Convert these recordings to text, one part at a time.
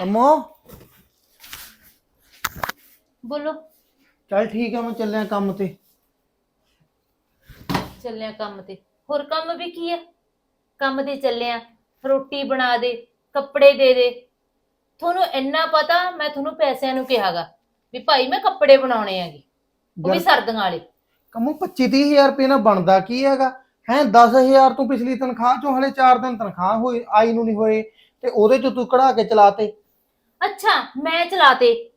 ਅੰਮੋ। ਬੋਲੋ। ਚੱਲ ਠੀਕ ਆ ਮੈਂ ਚੱਲਿਆ ਕੰਮ ਤੇ। ਚੱਲਿਆ ਕੰਮ ਤੇ। ਹੋਰ ਕੰਮ ਵੀ ਕੀ ਹੈ ਕੰਮ ਤੇ ਚੱਲਿਆ। ਰੋਟੀ ਬਣਾ ਦੇ ਕੱਪੜੇ ਦੇ ਦੇ। ਤੁਹਾਨੂੰ ਇੰਨਾ ਪਤਾ ਮੈਂ ਤੁਹਾਨੂੰ ਪੈਸਿਆਂ ਨੂੰ ਕਿਹਾਗਾ ਵੀ ਭਾਈ ਮੈਂ ਕੱਪੜੇ ਬਣਾਉਣੇ ਆਗੇ ਉਹ ਵੀ ਯਾਰ- ਸਰਦੀਆਂ ਵਾਲੇ। ਕੰਮੋ 25 30000 ਰੁਪਏ ਨਾਲ ਬਣਦਾ ਕੀ ਹੈਗਾ? ਹੈ 10000 ਤੂੰ ਪਿਛਲੀ ਤਨਖਾਹ ਚੋਂ ਹਲੇ 4 ਦਿਨ ਤਨਖਾਹ ਹੋਈ ਆਈ ਨੂੰ ਨਹੀਂ ਹੋਏ ਤੇ ਉਹਦੇ ਚ ਤੂੰ ਕਢਾ ਕੇ ਚਲਾਤੇ। ਅੱਛਾ ਮੈਂ ਚਲਾਤੇ।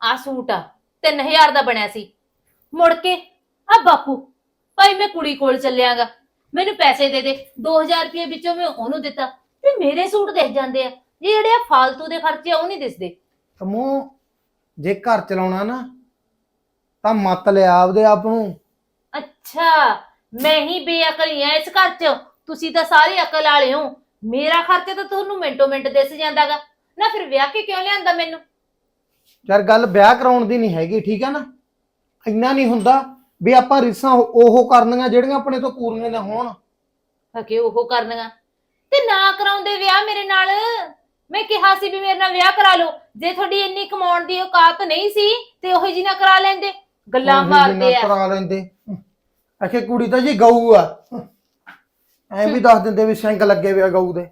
ਆ ਸੂਟ ਆ 3000 ਦਾ ਬਣਿਆ ਸੀ। ਮੁੜ ਕੇ ਆ ਬਾਪੂ ਭਾਈ ਮੈਂ ਕੁੜੀ ਕੋਲ ਚੱਲਿਆਗਾ। ਮੈਨੂੰ ਪੈਸੇ ਦੇ ਦੇ 2000 ਰੁਪਏ ਵਿੱਚੋਂ ਮੈਂ ਉਹਨੂੰ ਦਿੱਤਾ। ਤੇ ਮੇਰੇ ਸੂਟ ਦਿਖ ਜਾਂਦੇ ਆ ਇਹ ਜਿਹੜੇ ਆ ਫਾਲਤੂ ਦੇ ਖਰਚੇ ਆ ਉਹ ਨਹੀਂ ਦਿਸਦੇ। ਕੰਮੋ ਜੇ ਘਰ ਚਲਾਉਣਾ ਨਾ ਤਾਂ ਮਤ ਲਿਆ ਆਪਦੇ ਆਪ ਨੂੰ। ਅੱਛਾ ਮੈਂ ਹੀ ਬੇਅਕਲ ਆ ਇਸ ਘਰ 'ਚ। ਤੁਸੀਂ ਤਾਂ ਸਾਰੇ ਅਕਲ ਵਾਲੇ ਹੋ। ਮੇਰਾ ਖਰਚਾ ਤਾਂ ਤੁਹਾਨੂੰ ਮਿੰਟੋ ਮਿੰਟ ਦਿਸ ਜਾਂਦਾਗਾ। ਨਾ ਫਿਰ ਵਿਆਹ ਕੇ ਕਿਉਂ ਲਿਆਂਦਾ ਮੈਨੂੰ? ਯਾਰ ਗੱਲ ਵਿਆਹ ਕਰਾਉਣ ਦੀ ਨਹੀਂ ਹੈਗੀ ਠੀਕ ਹੈ ਨਾ? ਇੰਨਾ ਨਹੀਂ ਹੁੰਦਾ ਵੀ ਆਪਾਂ ਰਿਸਾਂ ਉਹ ਕਰਨੀਆਂ ਜਿਹੜੀਆਂ ਆਪਣੇ ਤੋਂ ਪੂਰੀਆਂ ਨਾ ਹੋਣ। ਹਕੇ ਉਹ ਕਰਨੀਆਂ। ਤੇ ਨਾ ਕਰਾਉਂਦੇ ਵਿਆਹ ਮੇਰੇ ਨਾਲ? ਮੈਂ ਕਿਹਾ ਸੀ ਵੀ ਮੇਰੇ ਨਾਲ ਵਿਆਹ ਕਰਾ ਲਓ। ਜੇ ਤੁਹਾਡੀ ਇੰਨੀ ਕਮਾਉਣ ਦੀ ਔਕਾਤ ਨਹੀਂ ਸੀ ਤੇ ਉਹੀ ਜੀ ਨਾ ਕਰਾ ਲੈਂਦੇ। ਗੱਲਾਂ ਉਹੀ ਮਾਰਦੇ ਜਿੰਨਾ ਆ। ਕਰਾ ਲੈਂਦੇ। ਅਖੇ ਕੁੜੀ ਤਾਂ ਜੀ ਗਊ ਆ। ਐ ਵੀ ਦੱਸ ਦਿੰਦੇ ਵੀ ਸਿੰਗ ਲੱਗੇ ਹੋਏ ਆ ਗਊ ਦੇ।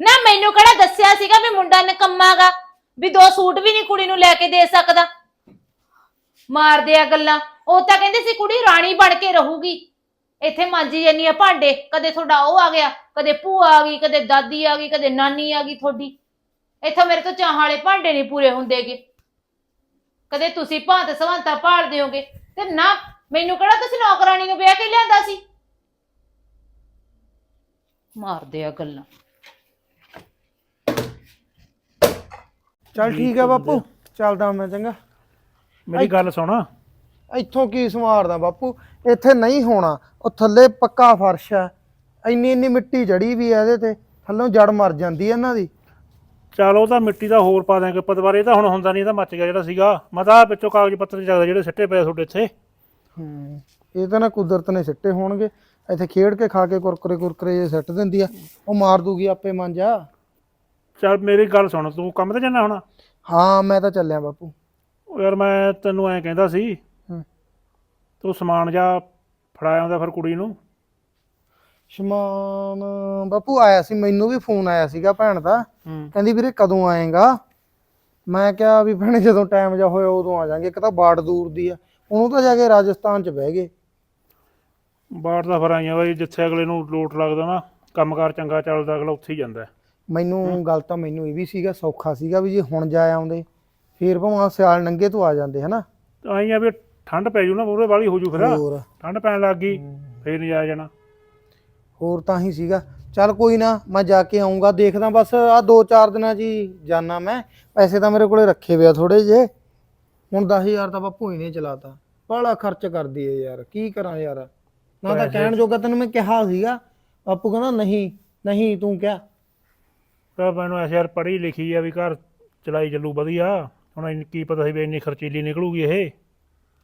ਨਾ ਮੈਨੂੰ ਕਿਹੜਾ ਦੱਸਿਆ ਸੀਗਾ ਵੀ ਮੁੰਡਾ ਨਕੰਮਾਗਾ, ਵੀ ਦੋ ਸੂਟ ਵੀ ਨਹੀਂ ਕੁੜੀ ਨੂੰ ਲੈ ਕੇ ਦੇ ਸਕਦਾ। ਮਾਰਦੇ ਆ ਗੱਲਾਂ। ਉਹ ਤਾਂ ਕਹਿੰਦੇ ਸੀ ਕੁੜੀ ਰਾਣੀ ਬਣ ਕੇ ਰਹੂਗੀ। ਇੱਥੇ ਮਾਂਜੀ ਜਾਨੀ ਆ ਭਾਂਡੇ। ਕਦੇ ਤੁਹਾਡਾ ਉਹ ਆ ਗਿਆ, ਕਦੇ ਭੂਆ ਆ ਗਈ, ਕਦੇ ਦਾਦੀ ਆ ਗਈ, ਕਦੇ ਨਾਨੀ ਆ ਗਈ ਤੁਹਾਡੀ। ਇੱਥੋਂ ਮੇਰੇ ਤੋਂ ਚਾਹਾਂ ਵਾਲੇ ਭਾਂਡੇ ਨਹੀਂ ਪੂਰੇ ਹੁੰਦੇਗੇ। ਕਦੇ ਤੁਸੀਂ ਭਾਂਤ ਸਵੰਤਾ ਭਾਲ ਦਿਓਗੇ। ਤੇ ਨਾ, ਮੈਨੂੰ ਕਿਹੜਾ ਤੁਸੀਂ ਨੌਕਰਾਨੀ ਨੂੰ ਵਿਆਹ ਕੇ ਲਿਆਂਦਾ ਸੀ? ਮਾਰਦੇ ਆ ਗੱਲਾਂ। ਚੱਲ ਠੀਕ ਆ ਬਾਪੂ ਚੱਲਦਾ ਮੈਂ ਚੰਗਾ। ਮੇਰੀ ਗੱਲ ਸੁਣ। ਇੱਥੋਂ ਕੀ ਸਮਾਰਦਾ ਬਾਪੂ? ਇੱਥੇ ਨਹੀਂ ਹੋਣਾ ਉਹ ਥੱਲੇ ਪੱਕਾ ਫਰਸ਼ ਆ। ਇੰਨੀ ਇੰਨੀ ਮਿੱਟੀ ਜੜੀ ਵੀ ਆ ਇਹਦੇ ਤੇ ਥੱਲੋਂ ਜੜ ਮਰ ਜਾਂਦੀ ਆ ਇਹਨਾਂ ਦੀ। ਚਲ ਉਹ ਤਾਂ ਮਿੱਟੀ ਦਾ ਹੋਰ ਪਾ ਦਾਂਗੇ ਪਤਵਾਰੇ ਤਾਂ ਹੁਣ ਹੁੰਦਾ ਨਹੀਂ ਇਹਦਾ ਮੱਚ ਗਿਆ ਜਿਹੜਾ ਸੀਗਾ। ਮੈਂ ਤਾਂ ਆਹ ਵਿੱਚੋਂ ਕਾਗਜ਼ ਪੱਤਰ ਚੱਕਦਾ ਜਿਹੜੇ ਸਿੱਟੇ ਪਏ ਤੁਹਾਡੇ ਇੱਥੇ। ਹੂੰ ਇਹ ਤਾਂ ਨਾ ਕੁਦਰਤ ਨੇ ਸਿੱਟੇ ਹੋਣਗੇ। ਇੱਥੇ ਖੇਡ ਕੇ ਖਾ ਕੇ ਕੁਰਕਰੇ ਕੁਰਕਰੇ ਜੇ ਸਿੱਟ ਦਿੰਦੀ ਆ ਉਹ ਮਾਰ ਦੂਗੀ ਆਪੇ ਮਾਂਜਾ ਚਲ ਮੇਰੀ ਗੱਲ ਸੁਣ ਤੂੰ ਕੰਮ ਤੇ ਜਾਣਾ ਹੁਣ? ਹਾਂ ਮੈਂ ਤਾਂ ਚੱਲਿਆ ਬਾਪੂ। ਉਹ ਯਾਰ ਮੈਂ ਤੈਨੂੰ ਐਂ ਕਹਿੰਦਾ ਸੀ ਹੂੰ। ਤੂੰ ਸਮਾਨ ਜਾ ਫੜਾਇਆ ਆਉਂਦਾ ਫਿਰ ਕੁੜੀ ਨੂੰ। ਸ਼ਮਾਨ ਬਾਪੂ ਆਇਆ ਸੀ ਮੈਨੂੰ ਵੀ ਫੋਨ ਆਇਆ ਸੀਗਾ ਭੈਣ ਦਾ। ਹੂੰ। ਕਹਿੰਦੀ ਵੀਰੇ ਕਦੋਂ ਆਏਗਾ? ਮੈਂ ਕਿਹਾ ਵੀ ਭੈਣੇ ਜਦੋਂ ਟਾਈਮ ਜਾ ਹੋਇਆ ਉਦੋਂ ਆ ਜਾਾਂਗੇ ਇੱਕ ਤਾਂ ਬਾੜ ਦੂਰ ਦੀ ਆ ਉਹਨੂੰ ਤਾਂ ਜਾ ਕੇ ਰਾਜਸਥਾਨ ਚ ਬਹਿ ਗਏ। ਬਾਹਰ ਦਾ ਫਿਰ ਆਈਆਂ ਬਾਈ ਜਿੱਥੇ ਅਗਲੇ ਨੂੰ ਲੋਟ ਲੱਗਦਾ ਨਾ ਕੰਮਕਾਰ ਚੰਗਾ ਚੱਲਦਾ ਅਗਲਾ ਉੱਥੇ ਹੀ ਜਾਂਦਾ। ਹੈ। ਮੈਨੂੰ ਗੱਲ ਤਾਂ ਮੈਨੂੰ ਇਹ ਵੀ ਸੀਗਾ ਸੌਖਾ ਸੀਗਾ ਵੀ ਜੇ ਹੁਣ ਜਾ ਆਉਂਦੇ ਫੇਰ ਭਾਵੇਂ ਸਿਆਲ ਨੰਗੇ ਤੋਂ ਆ ਜਾਂਦੇ ਹਨਾ? ਤਾਂ ਆਈਆਂ ਵੀ ਠੰਡ ਪੈ ਜੂ ਨਾ ਪੂਰੇ ਵਾਲੀ ਹੋ ਜੂ ਫਿਰ। ਹੋਰ। ਠੰਡ ਪੈਣ ਲੱਗ ਗਈ ਫੇਰ ਨਹੀਂ ਜਾਇਆ ਜਾਣਾ। ਹੋਰ ਤਾਂ ਹੀ ਸੀਗਾ। ਚੱਲ ਕੋਈ ਨਾ ਮੈਂ ਜਾ ਕੇ ਆਉਂਗਾ ਦੇਖਦਾ ਬਸ ਆ ਦੋ ਚਾਰ ਦਿਨਾਂ 'ਚ ਹੀ ਜਾਣਾ ਮੈਂ। ਪੈਸੇ ਤਾਂ ਮੇਰੇ ਕੋਲੇ ਰੱਖੇ ਹੋਏ ਆ ਥੋੜੇ ਜੇ ਹੁਣ 10000 ਤਾਂ ਬਾਪੂ ਹੀ ਨੇ ਚਲਾਤਾ। ਬਾਹਲਾ ਖਰਚ ਕਰਦੀ ਏ ਯਾਰ ਕੀ ਕਰਾਂ ਯਾਰ? ਨਾ ਤਾਂ ਕਹਿਣ ਜੋਗਾ ਤੈਨੂੰ ਮੈਂ ਕਿਹਾ ਸੀਗਾ ਬਾਪੂ ਕਹਿੰਦਾ ਨਹੀਂ ਨਹੀਂ ਤੂੰ ਕਿਹਾ। ਤਾਂ ਮੈਨੂੰ ਐਸੇ ਯਾਰ ਪੜ੍ਹੀ ਲਿਖੀ ਆ ਵੀ ਘਰ ਚਲਾਈ ਚੱਲੂ ਵਧੀਆ। ਹੁਣ ਇੰਨੀ ਕੀ ਪਤਾ ਸੀ ਵੀ ਇੰਨੀ ਖਰਚੀਲੀ ਨਿਕਲੂਗੀ ਇਹ।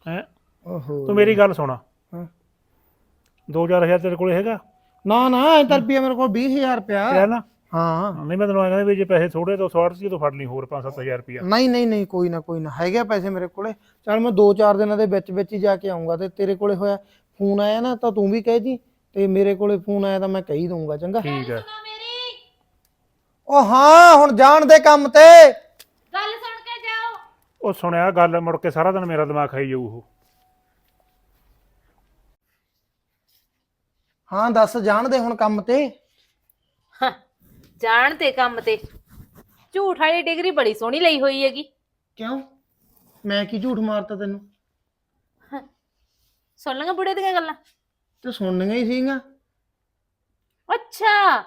ਹੈ? ਓਹੋ। ਤੂੰ ਮੇਰੀ ਗੱਲ ਸੁਣ। ਹਾਂ। 2000 ਤੇਰੇ ਕੋਲ ਹੈਗਾ? ਨਾ ਨਾ ਇਹ ਤਾਂ ਰੁਪਿਆ ਮੇਰੇ ਕੋਲ 20000 ਰੁਪਿਆ ਹੈ ਨਾ? ਹਾਂ। ਨਹੀਂ ਮੈਂ ਤੈਨੂੰ ਕਹਿੰਦਾ ਵੀ ਜੇ ਪੈਸੇ ਥੋੜੇ ਤੋਂ 100 ਤੋਂ ਫੜ ਲਈ ਹੋਰ 5-7000 ਰੁਪਇਆ ਨਹੀਂ ਨਹੀਂ ਨਹੀਂ ਕੋਈ ਨਾ ਕੋਈ ਨਾ। ਹੈਗੇ ਪੈਸੇ ਮੇਰੇ ਕੋਲੇ। ਚੱਲ ਮੈਂ 2-4 ਦਿਨਾਂ ਦੇ ਵਿੱਚ ਵਿੱਚ ਹੀ ਜਾ ਕੇ ਆਉਂਗਾ ਤੇ ਤੇਰੇ ਕੋਲੇ ਹੋਇਆ ਫੋਨ ਆਇਆ ਨਾ ਤਾਂ ਤੂੰ ਵੀ ਕਹਿ ਦੀ ਤੇ ਮੇਰੇ ਕੋਲੇ ਫੋਨ ਆਇਆ ਤਾਂ ਮੈਂ ਕਹੀ ਦਊਂਗਾ ਚੰਗਾ? ਠੀਕ ਹੈ ਉਹ ਹਾਂ ਹੁਣ ਜਾਣ ਦੇ ਕੰਮ ਤੇ। ਗੱਲ ਸੁਣ ਕੇ ਜਾਓ। ਉਹ ਸੁਣਿਆ ਗੱਲ ਮੁੜ ਕੇ ਸਾਰਾ ਦਿਨ ਮੇਰਾ ਦਿਮਾਗ ਖਾਈ ਜਾਊ ਉਹ। ਹਾਂ ਦੱਸ ਜਾਣ ਦੇ ਹੁਣ ਕੰਮ ਤੇ? ਹਾਂ, ਜਾਣ ਤੇ ਕੰਮ ਤੇ। ਝੂਠ ਵਾਲੀ ਡਿਗਰੀ ਬੜੀ ਸੋਹਣੀ ਲਈ ਹੋਈ ਹੈਗੀ। ਕਿਉਂ? ਮੈਂ ਕੀ ਝੂਠ ਮਾਰਤਾ ਤੈਨੂੰ? ਸੁਣ ਲਾਂਗਾ ਬੁੜੇ ਦੀਆਂ ਗੱਲਾਂ? ਤੇ ਸੁਣਨੀਆਂ ਹੀ ਸੀਗੀਆਂ। ਅੱਛਾ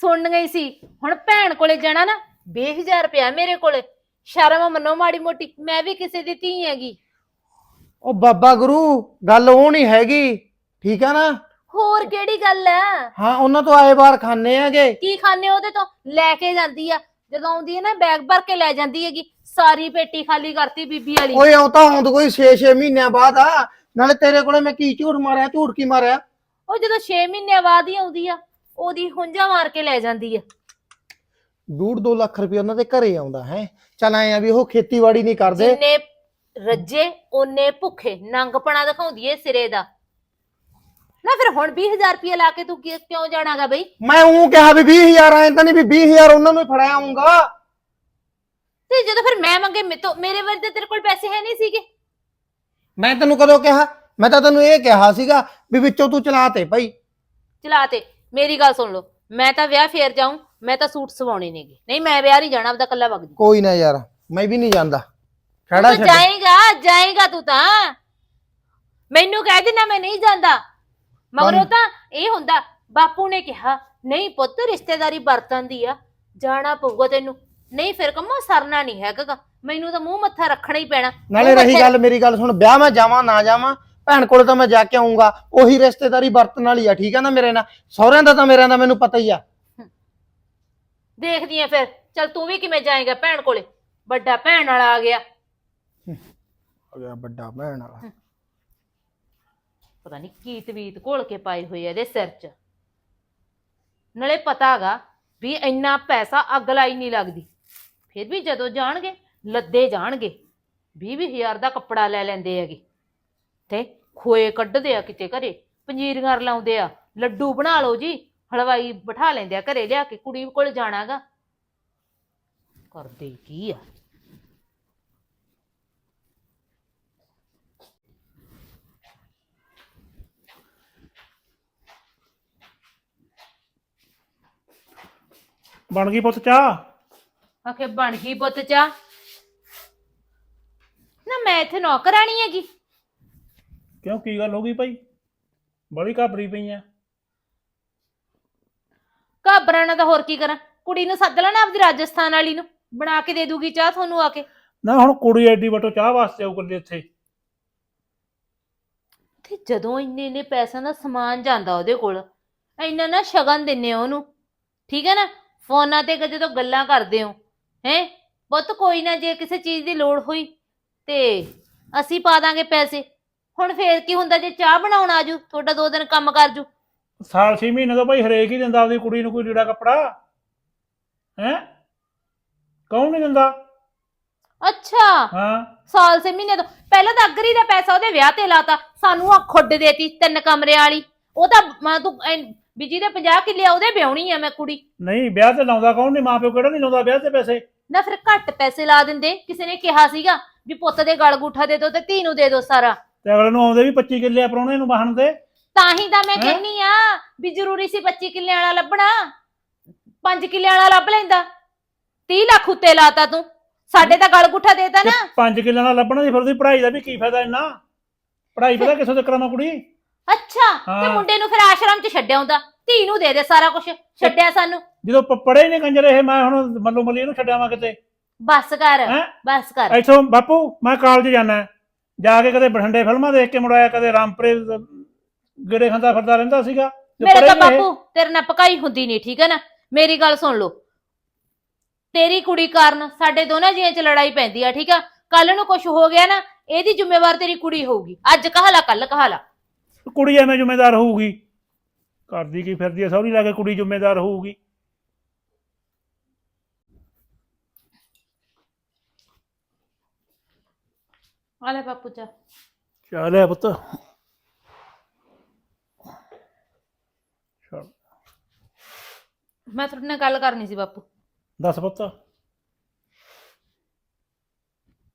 ਸੁਣ ਗਈ ਸੀ। ਹੁਣ ਭੈਣ ਕੋਲੇ ਜਾਣਾ ਨਾ 20000 ਰੁਪਇਆ ਮੇਰੇ ਕੋਲੇ। ਸ਼ਰਮ ਮੰਨੋ ਮਾੜੀ ਮੋਟੀ ਮੈਂ ਵੀ ਕਿਸੇ ਦੀ ਧੀ ਹੈਗੀ। ਉਹ ਬਾਬਾ ਗੁਰੂ ਗੱਲ ਉਹ ਨਹੀਂ ਹੈਗੀ ਠੀਕ ਆ ਨਾ? ਹੋਰ ਕਿਹੜੀ ਗੱਲ ਹੈ ਹਾਂ ਉਹਨਾਂ ਤੋਂ ਆਏ ਬਾਰ ਖਾਣੇ ਆਗੇ ਕੀ ਖਾਣੇ ਉਹਦੇ ਤੋਂ? ਲੈ ਕੇ ਜਾਂਦੀ ਆ। ਜਦੋਂ ਆਉਂਦੀ ਹੈ ਨਾ ਬੈਗ ਭਰ ਕੇ ਲੈ ਜਾਂਦੀ ਹੈਗੀ। ਸਾਰੀ ਪੇਟੀ ਖਾਲੀ ਕਰਤੀ ਬੀਬੀ ਵਾਲੀ। ਓਏ ਆਉ ਤਾਂ ਹੁਣ ਕੋਈ 6-6 ਮਹੀਨਿਆਂ ਬਾਅਦ ਆ। ਨਾਲੇ ਤੇਰੇ ਕੋਲੇ ਮੈਂ ਕੀ ਝੂਠ ਮਾਰਿਆ ਝੂਠ ਕੀ ਮਾਰਿਆ? ਉਹ ਜਦੋਂ 6 ਮਹੀਨਿਆਂ ਬਾਅਦ ਹੀ ਆਉਂਦੀ ਆ। ਉਹਦੀ ਹੁੰਜਾ ਮਾਰ ਕੇ ਲੈ ਜਾਂਦੀ ਆ। ਡੂਢ 2 ਲੱਖ ਰੁਪਏ ਉਹਨਾਂ ਦੇ ਘਰੇ ਆਉਂਦਾ ਹੈ। ਚੱਲ ਆਏ ਆ ਵੀ ਉਹ ਖੇਤੀਬਾੜੀ ਨਹੀਂ ਕਰਦੇ। ਜਿੰਨੇ ਰੱਜੇ ਉਹਨੇ ਭੁੱਖੇ। ਨੰਗਪਣਾ ਦਿਖਾਉਂਦੀ ਏ ਸਿਰੇ ਦਾ। ਨਾ ਫਿਰ ਹੁਣ 20000 ਰੁਪਏ ਲਾ ਕੇ ਤੂੰ ਕੀ- ਕਿਉਂ ਜਾਣਾਗਾ ਬਈ? ਮੈਂ ਉਹ ਕਿਹਾ ਵੀ 20000 ਆਏ ਤਾਂ ਨਹੀਂ ਵੀ 20000 ਉਹਨਾਂ ਨੂੰ ਹੀ ਫੜਾਇਆ ਆਉਂਗਾ ਤੇ ਜਦੋਂ ਫਿਰ ਮੈਂ ਮੰਗੇ ਮੇਰੇ ਤੋਂ ਮੇਰੇ ਵਰਦੇ ਤੇਰੇ ਕੋਲ ਪੈਸੇ ਹੈ ਨਹੀਂ ਸੀਗੇ। ਮੈਂ ਤੈਨੂੰ ਕਦੋਂ ਕਿਹਾ? ਮੈਂ ਤਾਂ ਤੈਨੂੰ ਇਹ ਕਿਹਾ ਸੀਗਾ ਵੀ ਵਿੱਚੋਂ ਤੂੰ ਚਲਾ ਤੇ ਭਾਈ ਚਲਾ ਤੇ। ਮੇਰੀ ਗੱਲ ਸੁਣ ਲਓ ਮੈਂ ਤਾਂ ਵਿਆਹ ਫੇਰ ਜਾਊਂ ਮੈਂ ਤਾਂ ਸੂਟ ਸਵਾਉਣੇ ਨੇਗੇ। ਨਹੀਂ ਮੈਂ ਵਿਆਹ ਨਹੀਂ ਜਾਣਾ ਆਪਦਾ ਕੱਲਾ ਵਗ ਜੂ ਕੋਈ ਨਾ ਯਾਰ ਮੈਂ ਵੀ ਨਹੀਂ ਜਾਂਦਾ। ਖੜਾ ਤੂੰ ਛੱਡ। ਜਾਏਗਾ ਜਾਏਗਾ ਤੂੰ ਤਾਂ। ਮੈਨੂੰ ਕਹਿ ਦੇਣਾ ਮੈਂ ਨਹੀਂ ਜਾਂਦਾ। ਮਗਰੋਂ ਤਾਂ ਇਹ ਹੁੰਦਾ ਬਾਪੂ ਨੇ ਕਿਹਾ ਨਹੀਂ ਪੁੱਤ ਰਿਸ਼ਤੇਦਾਰੀ ਵਰਤਨ ਦੀ ਆ ਜਾਣਾ ਪਊਗਾ ਤੈਨੂੰ। ਨਹੀਂ ਫਿਰ ਕੰਮੋ ਸਰਨਾ ਨਹੀਂ ਹੈਗਾ ਗਾ। ਮੈਨੂੰ ਤਾਂ ਮੂੰਹ ਮੱਥਾ ਰੱਖਣਾ ਹੀ ਪੈਣਾ। ਨਾਲੇ ਮੂੰਹ ਰਹੀ ਮੱਥੇ- ਗੱਲ ਮੇਰੀ ਗੱਲ ਸੁਣ ਵਿਆਹ ਮੈਂ ਜਾਵਾਂ ਨਾ ਜਾਵਾਂ ਭੈਣ ਕੋਲ ਤਾਂ ਮੈਂ ਜਾ ਕੇ ਆਉਂਗਾ ਉਹੀ ਰਿਸ਼ਤੇਦਾਰੀ ਵਰਤਣ ਵਾਲੀ ਆ ਠੀਕ ਆ ਨਾ ਮੇਰੇ ਨਾਲ? ਸਹੁਰਿਆਂ ਦਾ ਤਾਂ ਮੇਰਿਆਂ ਦਾ ਮੈਨੂੰ ਪਤਾ ਹੀ ਆ। ਦੇਖਦੀ ਆ ਫਿਰ ਚਲ ਤੂੰ ਵੀ ਕਿਵੇਂ ਜਾਏਗਾ ਭੈਣ ਕੋਲੇ? ਵੱਡਾ ਭੈਣ ਵਾਲਾ ਆ ਗਿਆ। ਆ ਗਿਆ ਵੱਡਾ ਭੈਣ ਵਾਲਾ। ਪਤਾ ਨਹੀਂ ਕੀ ਤਵੀਤ ਘੋਲ ਕੇ ਪਾਏ ਹੋਏ ਆ ਇਹਦੇ ਸਿਰ 'ਚ। ਨਾਲੇ ਪਤਾਗਾ ਵੀ ਇੰਨਾ ਪੈਸਾ ਅੱਗ ਲਾਈ ਨਹੀਂ ਲੱਗਦੀ। ਫਿਰ ਵੀ ਜਦੋਂ ਜਾਣਗੇ ਲੱਦੇ ਜਾਣਗੇ। 20 ਹਜ਼ਾਰ ਦਾ ਕੱਪੜਾ ਲੈ ਲੈਂਦੇ ਹੈਗੇ। ਤੇ ਖੋਏ ਕੱਢਦੇ ਆ ਕਿਤੇ ਘਰੇ ਪੰਜੀਰੀਆਂ ਲਾਉਂਦੇ ਆ। ਲੱਡੂ ਬਣਾ ਲਓ ਜੀ ਹਲਵਾਈ ਬਿਠਾ ਲੈਂਦੇ ਆ ਘਰੇ ਲਿਆ ਕੇ ਕੁੜੀ ਕੋਲ ਜਾਣਾਗਾ। ਕਰਦੇ ਕੀ ਆ? ਬਣ ਗਈ ਪੁੱਤ ਚਾਹ? ਆਖੇ ਬਣ ਗਈ ਪੁੱਤ ਚਾ ਨਾ ਮੈਂ ਇੱਥੇ ਨੌਕਰਾਣੀ ਹੈਗੀ। ਕਿਉਂ ਕੀ ਗੱਲ ਹੋ ਗਈ ਭਾਈ? ਬੜੀ ਘਾਬਰੀ ਪਈ ਆ ਘਾਬਰਾਣਾ ਤਾਂ ਹੋਰ ਕੀ ਕਰਾਂ? ਕੁੜੀ ਨੂੰ ਸੱਦ ਲੈਣਾ ਆਪਦੀ ਰਾਜਸਥਾਨ ਵਾਲੀ ਨੂੰ ਬਣਾ ਕੇ ਦੇ ਦੂਗੀ ਚਾਹ ਤੁਹਾਨੂੰ ਆ ਕੇ। ਨਾ ਹੁਣ ਕੁੜੀ ਐਡੀ ਵੱਟੋ ਚਾਹ ਵਾਸਤੇ ਆਉ ਕੱਲੇ ਇੱਥੇ। ਤੇ ਜਦੋਂ ਇੰਨੇ ਇੰਨੇ ਪੈਸਿਆਂ ਦਾ ਸਮਾਨ ਜਾਂਦਾ ਉਹਦੇ ਕੋਲ ਇੰਨਾ ਨਾ ਸ਼ਗਨ ਦਿੰਨੇ ਹੋ ਉਹਨੂੰ। ਠੀਕ ਹੈ ਨਾ? ਫੋਨਾਂ ਤੇ ਜਦੋਂ ਗੱਲਾਂ ਕਰਦੇ ਹੋ ਹੈ? ਪੁੱਤ ਕੋਈ ਨਾ ਜੇ ਕਿਸੇ ਚੀਜ਼ ਦੀ ਲੋੜ ਹੋਈ ਤੇ ਅਸੀਂ ਪਾ ਦਾਂਗੇ ਪੈਸੇ। ਹੁਣ ਫੇਰ ਕੀ ਹੁੰਦਾ ਜੇ ਚਾਹ ਬਣਾਉਣ ਆਜੂ ਤੁਹਾਡਾ ਦੋ ਦਿਨ ਕੰਮ ਕਰ ਜੂ। ਸਾਲ 6 ਮਹੀਨੇ ਤੋਂ ਭਾਈ ਹਰੇਕ ਹੀ ਦਿੰਦਾ ਆਪਦੀ ਕੁੜੀ ਨੂੰ ਕੋਈ ਲੀੜਾ ਕੱਪੜਾ। ਹੈ? ਕੌਣ ਨਹੀਂ ਦਿੰਦਾ? ਅੱਛਾ। ਹਾਂ। ਸਾਲ ਸੇ ਮਹੀਨੇ ਤੋਂ। ਪਹਿਲਾਂ ਤਾਂ ਅਗਰੀ ਦਾ ਪੈਸਾ ਉਹਦੇ ਵਿਆਹ ਤੇ ਲਾਤਾ ਸਾਨੂੰ ਆ ਖੁੱਡ ਦੇਤੀ ਤਿੰਨ ਕਮਰੇ ਵਾਲੀ। ਉਹ ਤਾਂ ਮੈਂ ਤੂੰ ਵੀ ਜਿਹਦੇ 50 ਕਿੱਲੇ ਆ ਉਹਦੇ ਵਿਆਹਣੀ ਆ ਮੈਂ ਕੁੜੀ। ਨਹੀਂ ਵਿਆਹ ਤੇ ਲਾਉਂਦਾ ਕੌਣ ਨਹੀਂ? ਮਾਪਿਓ ਕਿਹੜਾ ਨਹੀਂ ਲਾਉਂਦਾ ਵਿਆਹ ਤੇ ਪੈਸੇ? ਨਾ ਫਿਰ ਘੱਟ ਪੈਸੇ ਲਾ ਦਿੰਦੇ। ਕਿਸੇ ਨੇ ਕਿਹਾ ਸੀਗਾ ਵੀ ਪੁੱਤ ਦੇ ਗਲ ਗੁੱਠਾ ਦੇ ਦਿਓ ਤੇ ਧੀ ਨੂੰ ਦੇ ਦਿਓ ਸਾਰਾ। ਤੇ ਅਗਲੇ ਨੂੰ ਆਉਂਦੇ ਵੀ 25 ਕਿੱਲੇ ਆ ਨੂੰ ਬਾਹਣ ਦੇ ਤਾਂ। ਹੀ ਤਾਂ ਮੈਂ ਹੈਂ? ਕਹਿੰਨੀ ਆ ਵੀ ਜ਼ਰੂਰੀ ਸੀ 25 ਕਿੱਲੇ ਵਾਲਾ ਲੱਭਣਾ। 5 ਕਿੱਲੇ ਵਾਲਾ ਲੱਭ ਲੈਂਦਾ। 30 ਲੱਖ ਉੱਤੇ ਲਾਤਾ ਤੂੰ। ਸਾਡੇ ਤਾਂ ਗਲ ਗੁੱਠਾ ਦੇਤਾ ਨਾ। 5 ਕਿੱਲੇ ਨਾਲ ਲੱਭਣਾ ਸੀ ਫਿਰ ਉਹਦੀ ਪੜ੍ਹਾਈ ਦਾ ਵੀ ਕੀ ਫਾਇਦਾ ਇੰਨਾ? ਪੜ੍ਹਾਈ ਪਤਾ ਕਿੱਥੋਂ ਤੱਕ ਕਰਾਵਾਂ ਕੁੜੀ? ਅੱਛਾ ਤੇ ਹਾਂ। ਮੁੰਡੇ ਨੂੰ ਫਿਰ ਆਸ਼ਰਮ 'ਚ ਛੱਡਿਆ ਹੁੰਦਾ। ਧੀ ਨੂੰ ਦੇ ਦੇ ਸਾਰਾ ਕੁਝ ਛੱਡਿਆ ਸਾਨੂੰ। ਜਦੋਂ ਪ- ਪੜ੍ਹੇ ਨਹੀਂ ਕੰਜਰ ਇਹ ਮੈਂ ਹੁਣ ਮੱਲੋ ਮੱਲੀ ਇਹਨੂੰ ਛੱਡਿਆਵਾਂ ਕਿਤੇ। ਬਸ ਕਰ ਹੈਂ? ਬਸ ਕਰ। ਇੱਥੋਂ ਬਾਪੂ ਮੈਂ ਕਾਲਜ ਜਾਣਾ। ਜਾ ਕੇ ਕਦੇ ਬਠਿੰਡੇ ਫਿਲਮਾਂ ਦੇਖ ਕੇ ਮੁੜਾਇਆ ਕਦੇ ਰਾਮਪੁਰੇ ਗੇੜੇ ਖਾਂਦਾ ਫਿਰਦਾ ਰਹਿੰਦਾ ਸੀਗਾ ਤੇ ਮੇਰੇ ਤਾਂ ਇਹ। ਬਾਪੂ ਤੇਰੇ ਨਾਲ ਪਕਾਈ ਹੁੰਦੀ ਨਹੀਂ ਠੀਕ ਹੈ ਨਾ? ਮੇਰੀ ਗੱਲ ਸੁਣ ਲਓ। ਤੇਰੀ ਕੁੜੀ ਕਾਰਨ ਸਾਡੇ ਦੋਨਾਂ ਜੀਆਂ 'ਚ ਲੜਾਈ ਪੈਂਦੀ ਆ ਠੀਕ ਆ? ਕੱਲ ਨੂੰ ਕੁਝ ਹੋ ਗਿਆ ਨਾ ਇਹਦੀ ਜ਼ਿੰਮੇਵਾਰ ਤੇਰੀ ਕੁੜੀ ਹੋਊਗੀ। ਅੱਜ ਕਹਲਾ ਕੱਲ ਕਹਲਾ। ਕੁੜੀ ਐਵੇਂ ਜ਼ਿੰਮੇਦਾਰ ਹੋਊਗੀ। ਕਰਦੀ ਕੀ ਫਿਰਦੀ ਐ ਸਹੁਰੀ ਲਾ ਕੇ ਕੁੜੀ ਜ਼ਿੰਮੇਦਾਰ ਹੋਊਗੀ। ਆ ਲੈ ਬਾਪੂ ਚਾ ਚੱਲ ਐ ਪੁੱਤ। ਚੱਲ। ਮੈਂ ਤੁਹਾਡੇ ਨਾਲ ਗੱਲ ਕਰਨੀ ਸੀ ਬਾਪੂ। ਦੱਸ ਪੁੱਤ।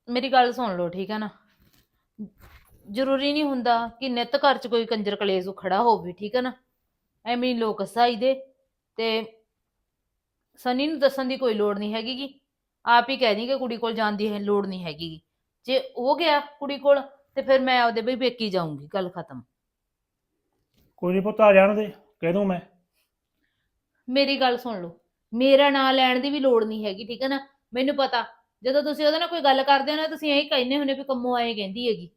ਮੇਰੀ ਗੱਲ ਸੁਣ ਲਓ ਠੀਕ ਹੈ ਨਾ? ਜ਼ਰੂਰੀ ਨਹੀਂ ਹੁੰਦਾ ਕਿ ਨਿੱਤ ਘਰ 'ਚ ਕੋਈ ਕੰਜਰ ਕਲੇਸ਼ ਖੜਾ ਹੋਵੇ ਠੀਕ ਹੈ ਨਾ? ਐਵੇਂ ਹੀ ਲੋਕ ਹਸਾਈ ਦੇ ਤੇ ਸਨੀ ਨੂੰ ਦੱਸਣ ਦੀ ਕੋਈ ਲੋੜ ਨਹੀਂ ਹੈਗੀ ਗੀ। ਆਪ ਹੀ ਕਹਿ ਦੀ ਕਿ ਕੁੜੀ ਕੋਲ ਜਾਣ ਦੀ ਹੈ ਲੋੜ ਨਹੀਂ ਹੈਗੀ ਗੀ। ਜੇ ਉਹ ਗਿਆ ਕੁੜੀ ਕੋਲ ਤੇ ਫਿਰ ਮੈਂ ਆਪਦੇ ਬਈ ਪੇਕੀ ਜਾਊਂਗੀ ਗੱਲ ਖਤਮ। ਕੋਈ ਨਹੀਂ ਪੁੱਤ ਆ ਜਾਣ ਦੇ ਕਹਿ ਦੂੰ ਮੈਂ। ਮੇਰੀ ਗੱਲ ਸੁਣ ਲਓ ਮੇਰਾ ਨਾਂ ਲੈਣ ਦੀ ਵੀ ਲੋੜ ਨਹੀਂ ਹੈਗੀ ਠੀਕ ਹੈ ਨਾ? ਮੈਨੂੰ ਪਤਾ ਜਦੋਂ ਤੁਸੀਂ ਉਹਦੇ ਨਾਲ ਕੋਈ ਗੱਲ ਕਰਦੇ ਹੋ ਨਾ ਤੁਸੀਂ ਇਹੀ ਕਹਿੰਦੇ ਹੁੰਦੇ ਵੀ ਕੰਮੋਂ ਆਏ ਕਹਿੰਦੀ ਹੈਗੀ।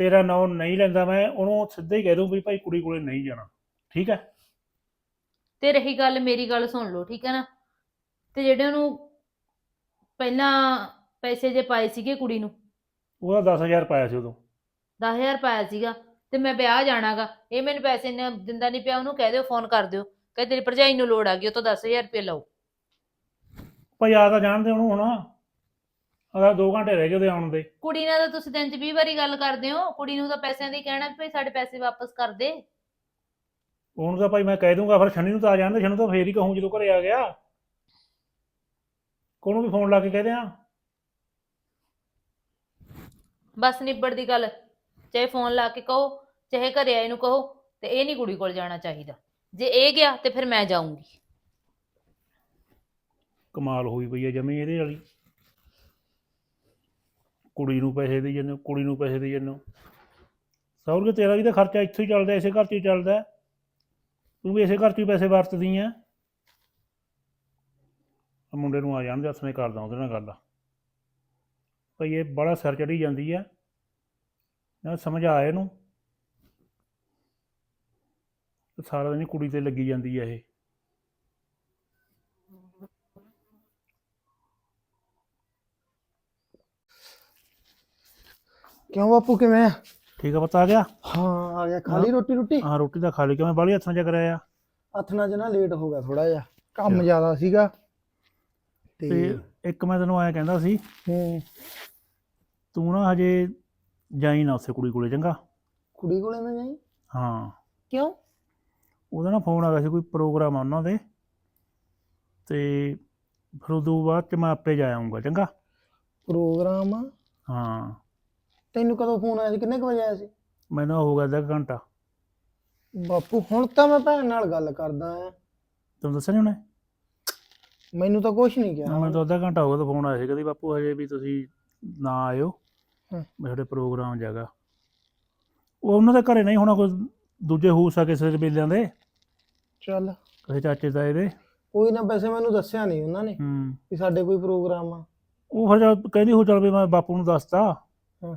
ਤੇਰਾ ਨਾਂ ਨਹੀਂ ਲੈਂਦਾ ਮੈਂ ਉਹਨੂੰ ਸਿੱਧਾ ਹੀ ਕਹਿ ਦੂੰ ਵੀ ਭਾਈ ਕੁੜੀ ਕੋਲੇ ਨਹੀਂ ਜਾਣਾ ਠੀਕ ਹੈ? ਤੇ ਰਹੀ ਗੱਲ ਮੇਰੀ ਗੱਲ ਸੁਣ ਲਓ ਠੀਕ ਹੈ ਨਾ? ਤੇ ਜਿਹੜੇ ਉਹਨੂੰ ਪਹਿਲਾਂ ਪੈਸੇ ਜੇ ਪਾਏ ਸੀਗੇ ਕੁੜੀ ਨੂੰ? ਉਹਦਾ 10000 ਪਾਇਆ ਸੀ ਉਦੋਂ। 10000 ਪਾਇਆ ਸੀਗਾ ਤੇ ਮੈਂ ਵਿਆਹ ਜਾਣਾਗਾ। ਇਹ ਮੈਨੂੰ ਪੈਸੇ ਨਾ ਦਿੰਦਾ ਨਹੀਂ ਪਿਆ ਉਹਨੂੰ ਕਹਿ ਦਿਓ ਫੋਨ ਕਰ ਦਿਓ। ਕਹੇ ਤੇਰੀ ਭਰਜਾਈ ਨੂੰ ਲੋੜ ਆ ਗਈ ਉਹ ਤੋਂ 10000 ਰੁਪਏ ਲਓ। ਭਾਈ ਆ ਤਾਂ ਜਾਣਦੇ ਉਹਨੂੰ ਹੁਣ। ਅਗਾ 2 ਘੰਟੇ ਰਹਿ ਗਏ ਉਹਦੇ ਆਉਣ ਦੇ। ਕੁੜੀ ਨਾਲ ਤਾਂ ਤੁਸੀਂ ਦਿਨ 'ਚ 20 ਵਾਰੀ ਗੱਲ ਕਰਦੇ ਹੋ। ਕੁੜੀ ਨੂੰ ਤਾਂ ਪੈਸਿਆਂ ਦੀ ਕਹਿਣਾ ਵੀ ਭਾਈ ਸਾਡੇ ਪੈਸੇ ਵਾਪਸ ਕਰ ਦੇ। ਉਹਨੂੰ ਤਾਂ ਭਾਈ ਮੈਂ ਕਹਿ ਦੂੰਗਾ ਫਿਰ ਸ਼ਨੀ ਨੂੰ ਤਾਂ ਆ ਜਾਣਦੇ ਸ਼ਨੀ ਨੂੰ ਤਾਂ ਫੇਰ ਹੀ ਕਹੂੰ ਜਦੋਂ ਘਰੇ ਆ ਗਿਆ। ਕੋਨੂੰ ਵੀ ਫੋਨ ਲਾ ਕੇ ਕਹਿ ਦਿਆਂ। ਬਸ ਨਿਬੜ ਦੀ ਗੱਲ। ਚਾਹੇ ਫੋਨ ਲਾ ਕੇ ਕਹੋ ਚਾਹੇ ਘਰੇ ਆਏ ਨੂੰ ਕਹੋ ਤੇ ਇਹ ਨਹੀਂ ਕੁੜੀ ਕੋਲ ਜਾਣਾ ਚਾਹੀਦਾ। ਜੇ ਇਹ ਗਿਆ ਤੇ ਫਿਰ ਮੈਂ ਜਾਊਂਗੀ। ਕਮਾਲ ਹੋਈ ਪਈ ਹੈ ਜਮੀ ਇਹਦੇ ਵਾਲੀ। ਕੁੜੀ ਨੂੰ ਪੈਸੇ ਦੇ ਜਾਂਦੇ ਹੋ, ਕੁੜੀ ਨੂੰ ਪੈਸੇ ਦੇ ਜਾਂਦੇ ਹੋ। ਸਹੁਰੇ ਕੇ ਤੇਰਾ ਵੀ ਤਾਂ ਖਰਚਾ ਇੱਥੋਂ ਹੀ ਚੱਲਦਾ ਇਸੇ ਘਰ 'ਚ ਹੀ ਚੱਲਦਾ। ਤੂੰ ਵੀ ਇਸੇ ਘਰ 'ਚ ਹੀ ਪੈਸੇ ਵਰਤਦੀ ਆ। ਆ ਮੁੰਡੇ ਨੂੰ ਆ ਜਾਣ ਦੇ ਹੱਥ ਨੇ ਕਰਦਾ ਉਹਦੇ ਨਾਲ ਗੱਲ। ਭਈ ਇਹ ਬੜਾ ਸਿਰ ਚੜੀ ਜਾਂਦੀ ਆ। ਨਾ ਸਮਝ ਆ ਇਹਨੂੰ। ਸਾਰਾ ਦਿਨ ਹੀ ਕੁੜੀ ਤੇ ਲੱਗੀ ਜਾਂਦੀ ਆ ਇਹ। ਕਿਉਂ ਬਾਪੂ ਕਿਵੇਂ ਆ? ਠੀਕ ਆ ਪਤਾ ਆ ਗਿਆ? ਹਾਂ ਆ ਗਿਆ। ਖਾਲੀ ਰੋਟੀ ਰੋਟੀ? ਹਾਂ ਰੋਟੀ ਤਾਂ ਖਾ ਲਈ। ਕਿਵੇਂ ਬਾਲੀ ਹੱਥਾਂ ਚ ਕਰਾਇਆ ਹੱਥਣਾ ਚ ਨਾ ਲੇਟ ਹੋ ਗਿਆ ਥੋੜਾ ਜਿਹਾ। ਕੰਮ ਜ਼ਿਆਦਾ ਸੀਗਾ। ਤੇ ਇੱਕ ਮੈਂ ਤੈਨੂੰ ਐਂ ਕਹਿੰਦਾ ਸੀ ਹੂੰ। ਤੂੰ ਨਾ ਹਜੇ ਜਾਈ ਨਾ ਉੱਥੇ ਕੁੜੀ ਕੋਲੇ ਚੰਗਾ? ਕੁੜੀ ਕੋਲੇ ਨਾ ਜਾਈ? ਹਾਂ। ਕਿਉਂ? ਉਹਦਾ ਨਾ ਫੋਨ ਆ ਗਿਆ ਸੀ ਕੋਈ ਪ੍ਰੋਗਰਾਮ ਆ ਉਹਨਾਂ ਦੇ। ਤੇ ਫਿਰ ਉਦੋਂ ਬਾਅਦ ਚ ਮੈਂ ਆਪੇ ਜਾ ਆਉਂਗਾ ਚੰਗਾ? ਪ੍ਰੋਗਰਾਮ ਆ? ਹਾਂ। ਤੈਨੂੰ ਕਦੋਂ ਫੋਨ ਆਇਆ ਸੀ? ਕਿੰਨੇ ਕੁ ਵਜੇ ਆਇਆ ਸੀ? ਮੈਨੂੰ ਹੋ ਗਿਆ ਅੱਧਾ ਕੁ ਘੰਟਾ। ਬਾਪੂ ਹੁਣ ਤਾਂ ਮੈਂ ਭੈਣ ਨਾਲ ਗੱਲ ਕਰਦਾ ਆ। ਤੈਨੂੰ ਦੱਸਿਆ ਨਹੀਂ ਉਹਨੇ? ਮੈਨੂੰ ਤਾਂ ਕੁਝ ਨਹੀਂ ਕਿਹਾ। ਮੈਨੂੰ ਤਾਂ ਅੱਧਾ ਘੰਟਾ ਹੋ ਗਿਆ ਤਾਂ ਫੋਨ ਆਇਆ ਸੀ ਕਹਿੰਦੀ ਬਾਪੂ ਹਜੇ ਵੀ ਤੁਸੀਂ ਨਾ ਆਇਓ। ਵੀ ਸਾਡੇ ਪ੍ਰੋਗਰਾਮ ਜਗਾ ਉਹ ਉਹਨਾਂ ਦੇ ਘਰੇ ਨਹੀਂ ਹੋਣਾ ਕੋਈ ਦੂਜੇ ਹੋ ਸਕੇ ਦੇ ਬੇਲਿਆਂ ਦੇ। ਚੱਲ। ਕਿਸੇ ਚਾਚੇ ਤਾਏ ਦੇ। ਕੋਈ ਨਾ ਵੈਸੇ ਮੈਨੂੰ ਦੱਸਿਆ ਨਹੀਂ ਉਹਨਾਂ ਨੇ ਹੂੰ। ਕਿ ਸਾਡੇ ਕੋਈ ਪ੍ਰੋਗਰਾਮ ਆ। ਉਹ ਫਿਰ ਜਦ ਕਹਿੰਦੀ ਹੋ ਚੱਲ ਵੀ ਮੈਂ ਬਾਪੂ ਨੂੰ ਦੱਸਤਾ। ਹਾਂ।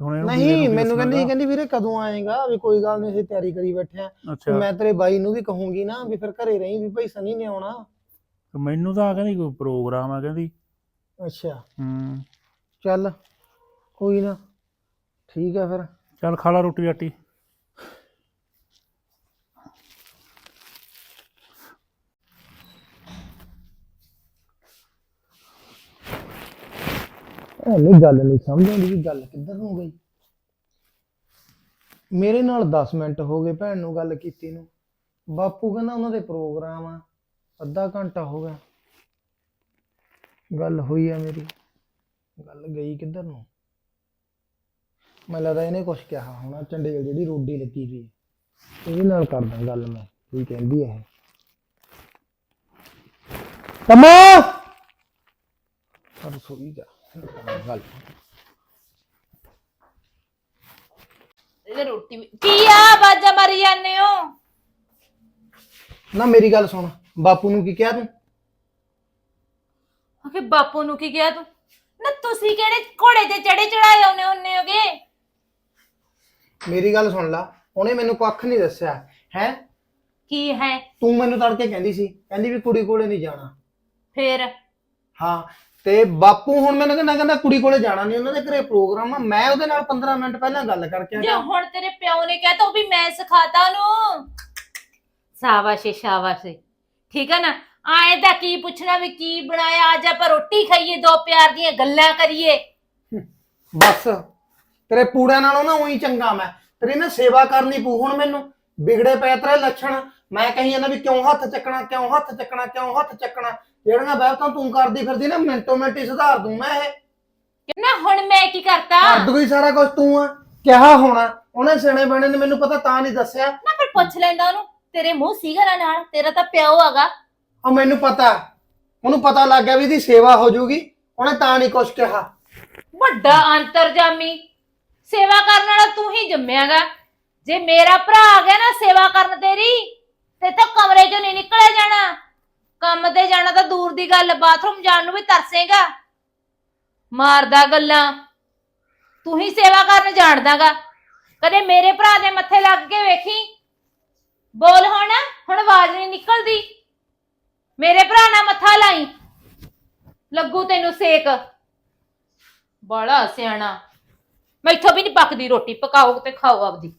ਹੁਣ ਇਹਨੂੰ ਵੀਰੇ ਨਹੀਂ ਨੂੰ ਕੀ ਮੈਨੂੰ ਕਹਿੰਦੀ ਦੱਸਣਾਗਾ? ਕਹਿੰਦੀ ਵੀਰੇ ਕਦੋਂ ਆਏਗਾ? ਵੀ ਕੋਈ ਗੱਲ ਨਹੀਂ ਅਸੀਂ ਤਿਆਰੀ ਕਰੀ ਬੈਠੇ ਆ। ਅੱਛਾ। ਮੈਂ ਤੇਰੇ ਬਾਈ ਨੂੰ ਵੀ ਕਹੂੰਗੀ ਨਾ ਵੀ ਫਿਰ ਘਰੇ ਰਹੀਂ ਵੀ ਭਾਈ ਸਨੀ ਨੇ ਆਉਣਾ। ਮੈਨੂੰ ਤਾਂ ਕਹਿੰਦੀ ਕੋਈ ਪ੍ਰੋਗਰਾਮ ਆ ਕਹਿੰਦੀ। ਅੱਛਾ। ਹੂੰ। ਚੱਲ। ਕੋਈ ਨਾ। ਠੀਕ ਆ ਫਿਰ। ਚੱਲ ਖਾ ਲਾ ਰੋਟੀ ਰਾਟੀ ਇਹ ਨਹੀਂ ਗੱਲ ਨਹੀਂ ਸਮਝ ਆਉਂਦੀ ਵੀ ਗੱਲ ਕਿੱਧਰ ਨੂੰ ਗਈ। ਮੇਰੇ ਨਾਲ 10 ਮਿੰਟ ਹੋ ਗਏ ਭੈਣ ਨੂੰ ਗੱਲ ਕੀਤੀ ਨੂੰ। ਬਾਪੂ ਕਹਿੰਦਾ ਉਹਨਾਂ ਦੇ ਪ੍ਰੋਗਰਾਮ ਆ ਅੱਧਾ ਘੰਟਾ ਹੋ ਗਿਆ। ਗੱਲ ਹੋਈ ਆ ਮੇਰੀ। ਗੱਲ ਗਈ ਕਿੱਧਰ ਨੂੰ? ਮੈਨੂੰ ਲੱਗਦਾ ਇਹਨੇ ਕੁਝ ਕਿਹਾ ਹੋਣਾ ਚੰਡੀਗੜ੍ਹ ਜਿਹੜੀ ਰੋਡੀ ਲੱਗੀ ਵੀ ਇਹਦੇ ਨਾਲ ਕਰਦਾ ਗੱਲ ਮੈਂ ਕੀ ਕਹਿੰਦੀ ਹੈ ਤਮਾ ਪਰ ਸੋਈ ਜਾ ਗੱਲ। ਰੋਟੀ ਵੀ- ਕੀ ਆ ਬਾਜਾ ਮਾਰੀ ਜਾਂਦੇ ਹੋ? ਨਾ ਮੇਰੀ ਗੱਲ ਸੁਣ ਬਾਪੂ ਨੂੰ ਕੀ ਕਿਹਾ ਤੂੰ? ਆਖੇ ਬਾਪੂ ਨੂੰ ਕੀ ਕਿਹਾ ਤੂੰ? ਨਾ ਤੁਸੀਂ ਕਿਹੜੇ ਘੋੜੇ ਤੇ ਚੜੇ ਚੜਾਏ ਆਉਨੇ ਹੁੰਨੇ ਹੋਗੇ? ਮੇਰੀ ਗੱਲ ਸੁਣ ਲਾ ਉਹਨੇ ਮੈਨੂੰ ਕੱਖ ਨਹੀਂ ਦੱਸਿਆ ਹੈ? ਕੀ ਹੈ? ਤੂੰ ਮੈਨੂੰ ਤੜਕੇ ਕਹਿੰਦੀ ਸੀ ਕਹਿੰਦੀ ਵੀ ਕੁੜੀ ਕੋਲੇ ਨਹੀਂ ਜਾਣਾ। ਫੇਰ? ਹਾਂ ਤੇ ਬਾਪੂ ਹੁਣ ਮੈਨੂੰ ਕਹਿੰਦਾ ਕਹਿੰਦਾ ਕੁੜੀ ਕੋਲੇ ਜਾਣਾ ਨਹੀਂ ਉਹਨਾਂ ਦੇ ਘਰੇ ਪ੍ਰੋਗਰਾਮ ਆ ਮੈਂ ਉਹਦੇ ਨਾਲ 15 ਮਿੰਟ ਪਹਿਲਾਂ ਗੱਲ ਕਰਕੇ ਜੇ ਆਇਆ ਹੁਣ ਤੇਰੇ ਪਿਓ ਨੇ ਕਹਿਤਾ ਉਹ ਵੀ ਮੈਂ ਸਿਖਾਤਾ ਉਹਨੂੰ। ਸ਼ਾਬਾਸ਼ ਏ, ਸ਼ਾਬਾਸ਼ ਏ। ਠੀਕ ਹੈ ਨਾ? ਆਏ ਦਾ ਕੀ ਪੁੱਛਣਾ ਵੀ ਕੀ ਬਣਾਇਆ ਅੱਜ ਆਪਾਂ ਰੋਟੀ ਖਾਈਏ ਦੋ ਪਿਆਰ ਦੀਆਂ ਗੱਲਾਂ ਕਰੀਏ। ਬਸ। ਤੇਰੇ ਪੂੜਿਆਂ ਨਾਲੋਂ ਨਾ ਉਹੀ ਚੰਗਾ ਮੈਂ। ਤੇਰੀ ਨਾ ਸੇਵਾ ਕਰਨੀ ਪੂ ਹੁਣ ਮੈਨੂੰ। ਵਿਗੜੇ ਪਏ ਤੇਰੇ ਲੱਛਣ। ਮੈਂ ਕਹੀ ਜਾਂਦਾ ਵੀ ਕਿਉਂ ਹੱਥ ਚੱਕਣਾ ਕਿਉਂ ਹੱਥ ਚੱਕਣਾ ਕਿਉਂ ਹੱਥ ਚੱਕਣਾ। ਜਿਹੜੀਆਂ ਬਹਿਤਾਂ ਤੂੰ ਕਰਦੀ ਫਿਰਦੀ ਨਾ ਮਿੰਟੋ ਮਿੰਟ ਹੀ ਸੁਧਾਰ ਦੂੰ ਮੈਂ ਇਹ। ਨਾ ਹੁਣ ਮੈਂ ਕੀ ਕਰਤਾ? ਕਰ ਦੂਗੀ ਸਾਰਾ ਕੁਝ ਤੂੰ ਆ। ਕਿਹਾ ਹੋਣਾ। ਉਹਨੇ ਸਿਆਣੇ ਬਣੇ ਨੇ ਮੈਨੂੰ ਪਤਾ ਤਾਂ ਨਹੀਂ ਦੱਸਿਆ। ਨਾ ਫਿਰ ਪੁੱਛ ਲੈਂਦਾ ਉਹਨੂੰ ਤੇਰੇ ਮੂੰਹ ਸੀਗਰਾ ਨਾਲ ਤੇਰਾ ਤਾਂ ਪਿਓ ਹੈਗਾ। ਆ ਮੈਨੂੰ ਪਤਾ। ਉਹਨੂੰ ਪਤਾ ਲੱਗ ਗਿਆ ਵੀ ਇਹਦੀ ਸੇਵਾ ਹੋ ਜਾਊਗੀ ਉਹਨੇ ਤਾਂ ਨਹੀਂ ਕੁਝ ਕਿਹਾ। ਵੱਡਾ ਅੰਤਰਜਾਮੀ। ਸੇਵਾ ਕਰਨ ਵਾਲਾ ਤੂੰ ਹੀ ਜੰਮਿਆਗਾ। ਜੇ ਮੇਰਾ ਭਰਾ ਆ ਗਿਆ ਨਾ ਸੇਵਾ ਕਰਨ ਤੇਰੀ, ਤੇ ਤਾਂ ਕਮਰੇ ਚੋਂ ਨਹੀਂ ਨਿਕਲਿਆ ਜਾਣਾ। ਕੰਮ ਤੇ ਜਾਣਾ ਤਾਂ ਦੂਰ ਦੀ ਗੱਲ, ਬਾਥਰੂਮ ਜਾਣ ਨੂੰ ਵੀ ਤਰਸੇਗਾ। ਮਾਰਦਾ ਗੱਲਾਂ। ਤੂੰ ਹੀ ਸੇਵਾ ਕਰਨ ਜਾਣਦਾਗਾ। ਕਦੇ ਮੇਰੇ ਭਰਾ ਦੇ ਮੱਥੇ ਲੱਗ ਕੇ ਵੇਖੀ? ਬੋਲ ਹੁਣ ਹੁਣ ਆਵਾਜ਼ ਨਹੀਂ ਨਿਕਲਦੀ। ਮੇਰੇ ਭਰਾ ਨਾਲ ਮੱਥਾ ਲਾਈ। ਲੱਗੂ ਤੈਨੂੰ ਸੇਕ। ਬੜਾ ਸਿਆਣਾ। ਮੈਥੋਂ ਵੀ ਨਹੀਂ ਪੱਕਦੀ ਰੋਟੀ, ਪਕਾਓ ਤੇ ਖਾਓ ਆਪਦੀ।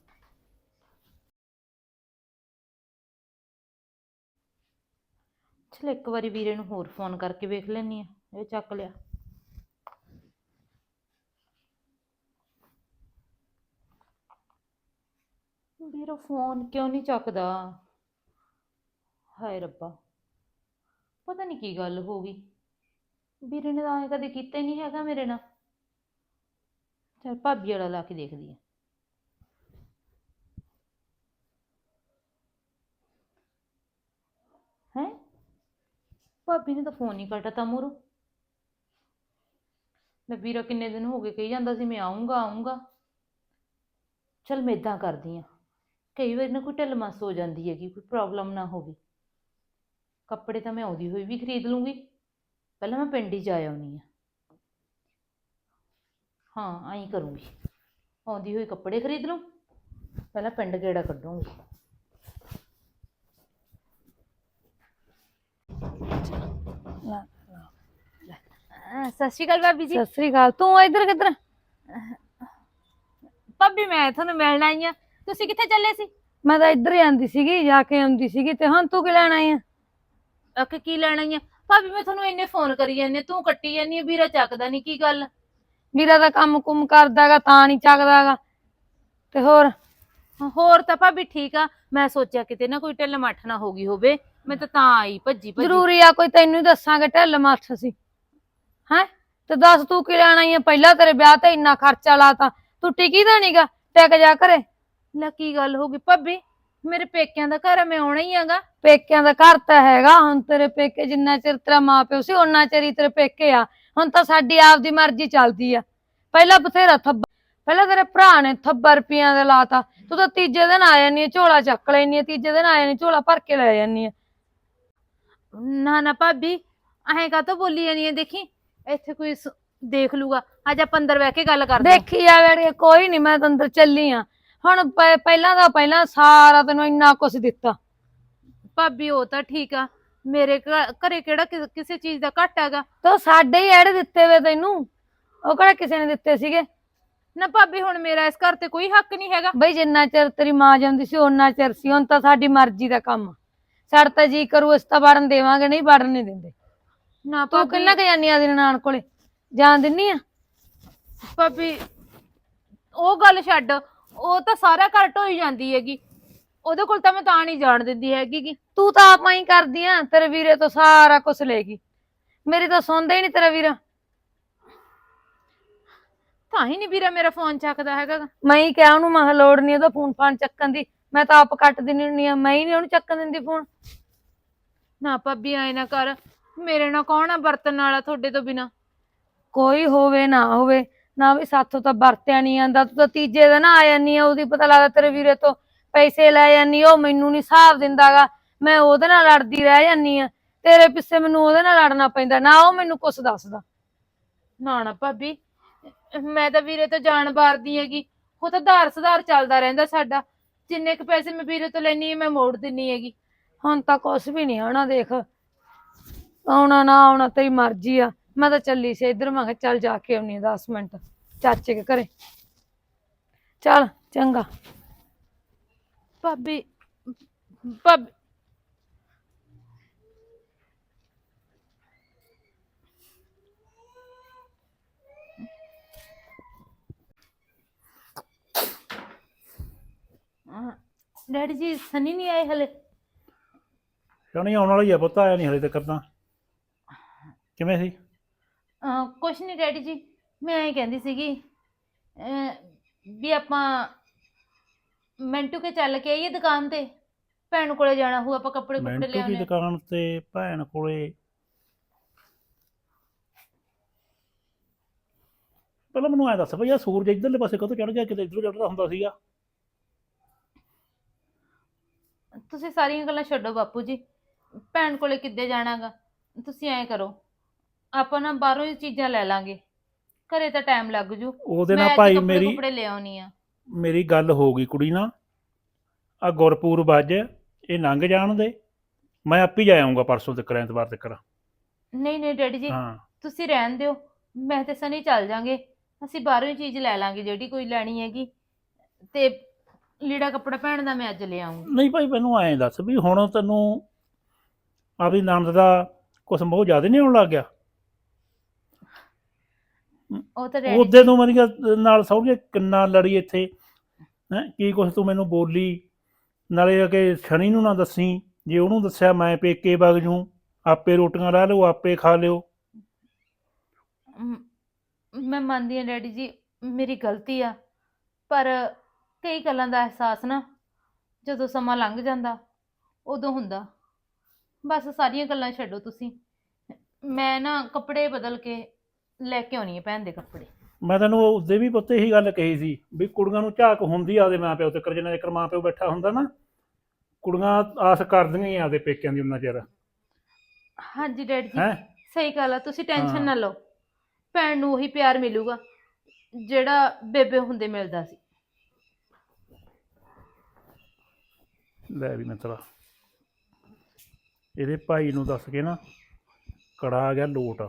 ਚਲ ਇੱਕ ਵਾਰੀ ਵੀਰੇ ਨੂੰ ਹੋਰ ਫੋਨ ਕਰਕੇ ਵੇਖ ਲੈਣੀ ਆ ਇਹ ਚੱਕ ਲਿਆ। ਵੀਰੋ ਫੋਨ ਕਿਉਂ ਨਹੀਂ ਚੱਕਦਾ? ਹਾਏ ਰੱਬਾ, ਪਤਾ ਨਹੀਂ ਕੀ ਗੱਲ ਹੋ ਗਈ। ਵੀਰੇ ਨੇ ਤਾਂ ਐਂ ਕਦੇ ਕੀਤਾ ਹੀ ਨਹੀਂ ਹੈਗਾ ਮੇਰੇ ਨਾਲ। ਚਲ ਭਾਬੀ ਵਾਲਾ ਲਾ ਕੇ ਦੇਖਦੀ ਆ। ਹੈ? ਭਾਬੀ ਨੇ ਤਾਂ ਫੋਨ ਨਹੀਂ ਕੱਟਤਾ ਮੂਰੋਂ ਲੈ ਵੀਰਾ ਕਿੰਨੇ ਦਿਨ ਹੋ ਗਏ ਕਹੀ ਜਾਂਦਾ ਸੀ, ਮੈਂ ਆਉਂਗਾ ਆਉਂਗਾ ਚਲ ਮੈਂ ਇਦਾਂ ਕਰਦੀ ਆ। ਕਈ ਵਾਰ ਨਾ ਕੋਈ ਢਿੱਲ ਮੱਸ ਹੋ ਜਾਂਦੀ ਹੈਗੀ, ਕੋਈ ਪ੍ਰੋਬਲਮ ਨਾ ਹੋਵੇ। ਕੱਪੜੇ ਤਾਂ ਮੈਂ ਆਉਂਦੀ ਹੋਈ ਵੀ ਖਰੀਦ ਲੂੰਗੀ। ਪਹਿਲਾਂ ਮੈਂ ਪਿੰਡ ਹੀ ਜਾ ਆਉਣੀ ਆ। ਹਾਂ ਐਂ ਕਰੂੰਗੀ। ਆਉਂਦੀ ਹੋਈ ਕੱਪੜੇ ਖਰੀਦ ਲੂੰ ਪਹਿਲਾਂ ਪਿੰਡ ਗੇੜਾ ਕੱਢੂੰਗੀ। ਅਹ ਸਤਿ ਸ਼੍ਰੀ ਅਕਾਲ ਭਾਬੀ ਜੀ। ਸਤਿ ਸ੍ਰੀ ਅਕਾਲ ਤੂੰ ਇੱਧਰ ਕਿੱਧਰ? ਭਾਬੀ ਮੈਂ ਤੁਹਾਨੂੰ ਮਿਲਣ ਆਈ ਆ। ਤੁਸੀਂ ਕਿੱਥੇ ਚੱਲੇ ਸੀ? ਮੈਂ ਤਾਂ ਇੱਧਰ ਹੀ ਆਂਦੀ ਸੀਗੀ ਜਾ ਕੇ ਆਉਂਦੀ ਸੀਗੀ ਤੇ ਹੁਣ ਤੂੰ ਕੀ ਲੈਣ ਆਈ ਆ? ਅਕੇ ਕੀ ਲੈਣ ਆਈ ਆ? ਭਾਬੀ ਮੈਂ ਤੁਹਾਨੂੰ ਇੰਨੇ ਫੋਨ ਕਰੀ ਜਾਂਦੀ ਹਾਂ, ਤੂੰ ਕੱਟੀ ਜਾਂਦੀ ਆ ਵੀਰਾ ਚੱਕਦਾ ਨਹੀਂ ਕੀ ਗੱਲ? ਵੀਰਾ ਦਾ ਕੰਮ ਕੁਮ ਕਰਦਾਗਾ ਤਾਂ ਨਹੀਂ ਚੱਕਦਾਗਾ। ਤੇ ਹੋਰ? ਹੋਰ ਤਾਂ ਭਾਬੀ ਠੀਕ ਆ। ਮੈਂ ਸੋਚਿਆ ਕਿਤੇ ਨਾ ਕੋਈ ਢਿੱਲ ਮੱਠ ਨਾ ਹੋ ਗਈ ਹੋਵੇ। ਮੈਂ ਤਾਂ ਤਾਂ ਆਈ ਭੱਜੀ ਭੱਜੀ। ਜ਼ਰੂਰੀ ਆ ਕੋਈ ਤੈਨੂੰ ਹੀ ਦੱਸਾਂਗੇ ਢਿੱਲ ਮੱਠ ਸੀ ਹੈ? ਤੇ ਦੱਸ ਤੂੰ ਕੀ ਲੈਣ ਆਈ ਆ? ਪਹਿਲਾਂ ਤੇਰੇ ਵਿਆਹ ਤੇ ਇੰਨਾ ਖਰਚਾ ਲਾਤਾ। ਤੂੰ ਟਿਕੀ ਤਾਂ ਨਹੀਂਗਾ ਟਿਕ ਜਾ ਘਰੇ। ਲੈ ਕੀ ਗੱਲ ਹੋ ਗਈ ਭਾਬੀ? ਮੇਰੇ ਪੇਕਿਆਂ ਦਾ ਘਰ ਆ ਮੈਂ ਆਉਣਾ ਹੀ ਆਗਾ। ਪੇਕਿਆਂ ਦਾ ਘਰ ਤਾਂ ਹੈਗਾ। ਹੁਣ ਤੇਰੇ ਪੇਕੇ ਜਿੰਨਾ ਚਿਰ ਤੇਰਾ ਮਾਪਿਓ ਸੀ ਉਹਨਾਂ ਚਿਰ ਹੀ ਤੇਰੇ ਪੇਕੇ ਆ। ਹੁਣ ਤਾਂ ਸਾਡੀ ਆਪਦੀ ਮਰਜ਼ੀ ਚੱਲਦੀ ਆ। ਪਹਿਲਾਂ ਬਥੇਰਾ ਥੱਬਾ ਪਹਿਲਾਂ ਤੇਰੇ ਭਰਾ ਨੇ ਥੱਬਾ ਰੁਪਈਆਂ ਦੇ ਲਾਤਾ। ਤੂੰ ਤਾਂ ਤੀਜੇ ਦਿਨ ਆ ਜਾਨੀ ਆ ਝੋਲਾ ਚੱਕ ਲੈਨੀ ਆ ਤੀਜੇ ਦਿਨ ਆ ਜਾਨੀ ਝੋਲਾ ਭਰ ਕੇ ਲੈ ਜਾਨੀ ਆ। ਨਾ ਨਾ ਭਾਬੀ ਐਂ ਕਾਹਤੋਂ ਬੋਲੀ ਜਾਨੀ ਆ? ਦੇਖੀ ਇੱਥੇ ਕੋਈ ਸ- ਦੇਖ ਲੂਗਾ। ਅੱਜ ਆਪਾਂ ਅੰਦਰ ਬਹਿ ਕੇ ਗੱਲ ਕਰਦੇ। ਦੇਖੀ ਆ ਵੇੜੇ ਕੋਈ ਨਹੀਂ ਮੈਂ ਤਾਂ ਅੰਦਰ ਚੱਲੀ ਆ। ਹੁਣ ਪ- ਪਹਿਲਾਂ ਦਾ ਪਹਿਲਾਂ ਸਾਰਾ ਤੈਨੂੰ ਇੰਨਾ ਕੁਛ ਦਿੱਤਾ। ਭਾਬੀ ਉਹ ਤਾਂ ਠੀਕ ਆ। ਮੇਰੇ ਘ- ਘਰੇ ਕਿਹੜਾ ਕਿਸ- ਕਿਸੇ ਚੀਜ਼ ਦਾ ਘੱਟ ਹੈਗਾ? ਤੇ ਸਾਡੇ ਹੀ ਐੜੇ ਦਿੱਤੇ ਵੇ ਤੈਨੂੰ। ਉਹ ਕਿਹੜਾ ਕਿਸੇ ਨੇ ਦਿੱਤੇ ਸੀਗੇ? ਨਾ ਭਾਬੀ ਹੁਣ ਮੇਰਾ ਇਸ ਘਰ ਤੇ ਕੋਈ ਹੱਕ ਨਹੀਂ ਹੈਗਾ। ਬਈ ਜਿੰਨਾ ਚਿਰ ਤੇਰੀ ਮਾਂ ਜਾਂਦੀ ਸੀ ਉਹਨਾਂ ਚਿਰ ਸੀ। ਹੁਣ ਤਾਂ ਸਾਡੀ ਮਰਜ਼ੀ ਦਾ ਕੰਮ। ਆ। ਸਾਡਾ ਤਾਂ ਜੀ ਕਰੂ ਅਸੀਂ ਤਾਂ ਵੜਨ ਦੇਵਾਂਗੇ ਨਹੀਂ ਵੜਨ ਨਹੀਂ ਦਿੰਦੇ। ਨਾ ਤੂੰ ਭਾਬੀ। ਕਿੰਨਾ ਕੁ ਜਾਨੀ ਆ ਦਿਨ ਨਾਨ ਕੋਲੇ? ਜਾਣ ਦਿੰਨੀ ਆ? ਭਾਬੀ ਉਹ ਗੱਲ ਛੱਡ। ਉਹ ਤਾਂ ਸਾਰਾ ਘਰ ਢੋਈ ਜਾਂਦੀ ਹੈਗੀ। ਉਹਦੇ ਕੋਲ ਤਾਂ ਮੈਂ ਤਾਂ ਨਹੀਂ ਜਾਣ ਦਿੰਦੀ ਹੈਗੀ ਗੀ। ਤੂੰ ਤਾਂ ਆਪਾਂ ਹੀ ਕਰਦੀ ਆ, ਤੇਰੇ ਵੀਰੇ ਤੋਂ ਸਾਰਾ ਕੁਝ ਲੈ ਗਈ। ਮੇਰੀ ਤਾਂ ਸੁਣਦਾ ਹੀ ਨਹੀਂ ਤੇਰਾ ਵੀਰਾ। ਤਾਂ ਹੀ ਨਹੀਂ ਵੀਰਾ ਮੇਰਾ ਫੋਨ ਚੱਕਦਾ ਹੈਗਾ ਮੈਂ ਹੀ ਕਿਹਾ ਉਹਨੂੰ, ਮੈਂ ਕਿਹਾ ਲੋੜ ਨਹੀਂ ਉਹਦਾ ਫੋਨ ਫਾਨ ਚੱਕਣ ਦੀ। ਮੈਂ ਤਾਂ ਆਪ ਕੱਟ ਦਿੰਦੀ ਹੁੰਦੀ ਆ, ਮੈਂ ਹੀ ਨਹੀਂ ਉਹਨੂੰ ਚੱਕਣ ਦਿੰਦੀ ਫੋਨ। ਨਾ ਭਾਬੀ, ਐ ਨਾ ਕਰ। ਮੇਰੇ ਨਾਲ ਕੌਣ ਆ ਵਰਤਨ ਵਾਲਾ ਤੁਹਾਡੇ ਤੋਂ ਬਿਨਾ? ਕੋਈ ਹੋਵੇ, ਨਾ ਹੋਵੇ। ਨਾ ਵੀ ਸਾਥੋਂ ਤਾਂ ਵਰਤਿਆ ਨਹੀਂ ਆਂਦਾ ਤੂੰ ਤਾਂ ਤੀਜੇ ਦਿਨ ਆ ਜਾਨੀ ਆ, ਉਹਦੀ ਪਤਾ ਲੱਗਦਾ ਤੇਰੇ ਵੀਰੇ ਤੋਂ ਪੈਸੇ ਲੈ ਜਾਨੀ ਉਹ ਮੈਨੂੰ ਨਹੀਂ ਹਿਸਾਬ ਦਿੰਦਾਗਾ। ਮੈਂ ਉਹਦੇ ਨਾਲ ਲੜਦੀ ਰਹਿ ਜਾਨੀ ਆ। ਤੇਰੇ ਪਿੱਛੇ ਮੈਨੂੰ ਉਹਦੇ ਨਾਲ ਲੜਨਾ ਪੈਂਦਾ ਨਾ ਉਹ ਮੈਨੂੰ ਕੁਛ ਦੱਸਦਾ। ਨਾ ਨਾ ਭਾਬੀ ਮੈਂ ਤਾਂ ਵੀਰੇ ਤੋਂ ਜਾਣ ਬਾਰਦੀ ਹੈਗੀ। ਉਹ ਤਾਂ ਧਾਰ ਸੁਧਾਰ ਚੱਲਦਾ ਰਹਿੰਦਾ ਸਾਡਾ। ਜਿੰਨੇ ਕੁ ਪੈਸੇ ਮੈਂ ਵੀਰੇ ਤੋਂ ਲੈਣੀ ਹੈ ਮੈਂ ਮੋੜ ਦਿੰਨੀ ਹੈਗੀ। ਹੁਣ ਤਾਂ ਕੁਛ ਵੀ ਨਹੀਂ ਆਉਣਾ ਦੇਖ। ਆਉਣਾ ਨਾ ਆਉਣਾ ਤੇਰੀ ਮਰਜ਼ੀ ਆ। ਮੈਂ ਤਾਂ ਚੱਲੀ ਸੀ ਇੱਧਰ ਮੈਂ ਕਿਹਾ ਚੱਲ ਜਾ ਕੇ ਆਉਣੀ 10 ਮਿੰਟ। ਚਾਚੇ ਕੇ ਘਰੇ। ਚੱਲ ਚੰਗਾ। ਭਾਬੀ ਭਾਬੀ। ਡੈਡੀ ਜੀ ਸਨੀ ਨਹੀਂ ਆਏ ਹਲੇ? ਨਹੀਂ ਆਉਣ ਵਾਲਾ ਹੀ ਆ ਪੁੱਤ ਆਇਆ ਨਹੀਂ ਹਲੇ ਤੱਕ ਤਾਂ। ਕਿਵੇਂ ਸੀ? ਅਹ, ਕੁਛ ਨਹੀਂ ਡੈਡੀ ਜੀ ਮੈਂ ਐਂ ਕਹਿੰਦੀ ਸੀਗੀ ਅਹ, ਵੀ ਆਪਾਂ ਮਿੰਟੂ ਕੇ ਚੱਲ ਕੇ ਆਈਏ ਦੁਕਾਨ ਤੇ? ਭੈਣ ਕੋਲੇ ਜਾਣਾ ਹੋਊ ਆਪਾਂ ਕੱਪੜੇ ਕੁੱਪੜੇ ਮਿੰਟੂ ਦੀ ਲਿਆਉਣੇ ਦੁਕਾਨ ਤੇ ਭੈਣ ਕੋਲੇ। ਪਹਿਲਾਂ ਮੈਨੂੰ ਐ ਦੱਸ ਆ ਸੂਰਜ ਇਧਰਲੇ ਪਾਸੇ ਕਦੋਂ ਚੜ ਗਿਆ? ਕਿਤੇ ਇਧਰੋਂ ਚੜਦਾ ਹੁੰਦਾ ਸੀਗਾ। ਤੁਸੀਂ ਸਾਰੀਆਂ ਗੱਲਾਂ ਛੱਡੋ ਬਾਪੂ ਜੀ। ਭੈਣ ਕੋਲੇ ਕਿੱਦੇ ਜਾਣਾਗਾ? ਤੁਸੀਂ ਐਂ ਕਰੋ ਆਪਾਂ ਨਾ ਬਾਹਰੋਂ ਹੀ ਚੀਜ਼ਾਂ ਲੈ ਲਾਂਗੇ। ਘਰੇ ਤਾਂ ਟਾਈਮ ਲੱਗ ਜੂ। ਉਹਦੇ ਮੈਂ ਨਾਲ ਅੱਜ ਭਾਈ ਕੱਪੜੇ ਮੇਰੀ ਕੁਪੜੇ ਲੈ ਆਉਣੀ ਆ। ਮੇਰੀ ਗੱਲ ਹੋ ਗਈ ਕੁੜੀ ਨਾਲ। ਆ ਗੁਰਪੂਰਬ ਅੱਜ ਇਹ ਲੰਘ ਜਾਣ ਦੇ। ਮੈਂ ਆਪ ਜਾ ਆਉਂਗਾ ਪਰਸੋਂ ਤੱਕ ਐਤਵਾਰ ਤੱਕ। ਨਹੀਂ ਨਹੀਂ ਡੈਡੀ ਜੀ ਹਾਂ। ਤੁਸੀਂ ਰਹਿਣ ਦਿਓ। ਮੈਂ ਤੇ ਸਨੀ ਚੱਲ ਜਾਾਂਗੇ। ਅਸੀਂ ਬਾਹਰੋਂ ਹੀ ਚੀਜ਼ ਲੈ ਲਾਂਗੇ ਜਿਹੜੀ ਕੋਈ ਲੈਣੀ ਹੈਗੀ। ਤੇ ਲੀੜਾ ਕੱਪੜਾ ਭੈਣ ਦਾ ਮੈਂ ਅੱਜ ਲੈ ਆਉਂਗੀ ਨਹੀਂ ਭਾਈ ਮੈਨੂੰ ਐਂ ਦੱਸ ਵੀ ਹੁਣ ਤੈਨੂੰ ਆਪਦੀ ਨਣਦ ਦਾ ਕੁਛ ਮੋਹ ਜ਼ਿਆਦਾ ਨਹੀਂ ਆਉਣ ਲੱਗ ਗਿਆ? ਉਹ ਤਾਂ ਡੈਡੀ ਉਹਦੇ ਤੋਂ ਮਰੀਆ ਨਾਲ ਸਹੁਰੇ ਕਿੰਨਾ ਲੜੀ ਇੱਥੇ ਹੈ ਕੀ ਕੁਛ ਤੂੰ ਮੈਨੂੰ ਬੋਲੀ ਨਾਲੇ ਕਿ ਸ਼ਨੀ ਨੂੰ ਨਾ ਦੱਸੀ ਜੇ ਉਹਨੂੰ ਦੱਸਿਆ ਮੈਂ ਪੇਕੇ ਵਗ ਜੂ ਆਪੇ ਰੋਟੀਆਂ ਲਾ ਲਿਓ ਆਪੇ ਖਾ ਲਿਓ। ਮ- ਮੈਂ ਮੰਨਦੀ ਹਾਂ ਡੈਡੀ ਜੀ ਮੇਰੀ ਗਲਤੀ ਆ ਪਰ ਕਈ ਗੱਲਾਂ ਦਾ ਅਹਿਸਾਸ ਨਾ ਜਦੋਂ ਸਮਾਂ ਲੰਘ ਜਾਂਦਾ ਉਦੋਂ ਹੁੰਦਾ। ਬਸ ਸਾਰੀਆਂ ਗੱਲਾਂ ਛੱਡੋ ਤੁਸੀਂ। ਮੈਂ ਨਾ ਕੱਪੜੇ ਬਦਲ ਕੇ ਲੈ ਕੇ ਆਉਣੀ ਹੈ ਭੈਣ ਦੇ ਕੱਪੜੇ। ਮੈਂ ਤੈਨੂੰ ਉਹਦੇ ਵੀ ਪੁੱਤ ਇਹੀ ਗੱਲ ਕਹੀ ਸੀ ਵੀ ਕੁੜੀਆਂ ਨੂੰ ਝਾਕ ਹੁੰਦੀ ਆ ਉਹਦੇ ਮਾਂ ਪਿਓ ਤੇ ਜਿੰਨਾ ਚਿਰ ਮਾਂ ਪਿਓ ਬੈਠਾ ਹੁੰਦਾ ਨਾ ਕੁੜੀਆਂ ਆਸ ਕਰਦੀਆਂ ਹੀ ਆ ਆਪਦੇ ਪੇਕਿਆਂ ਦੀ ਉਹਨਾਂ ਚਿਰ। ਹਾਂਜੀ ਡੈਡੀ ਜੀ ਹੈ? ਸਹੀ ਗੱਲ ਆ ਤੁਸੀਂ ਟੈਨਸ਼ਨ ਹਾਂ। ਨਾ ਲਓ। ਭੈਣ ਨੂੰ ਉਹੀ ਪਿਆਰ ਮਿਲੂਗਾ ਜਿਹੜਾ ਬੇਬੇ ਹੁੰਦੇ ਮਿਲਦਾ ਸੀ। ਲੈ ਵੀ ਮਿੱਤਰਾ ਇਹਦੇ ਭਾਈ ਨੂੰ ਦੱਸ ਕੇ ਨਾ ਕੜਾ ਆ ਗਿਆ ਲੋਟ।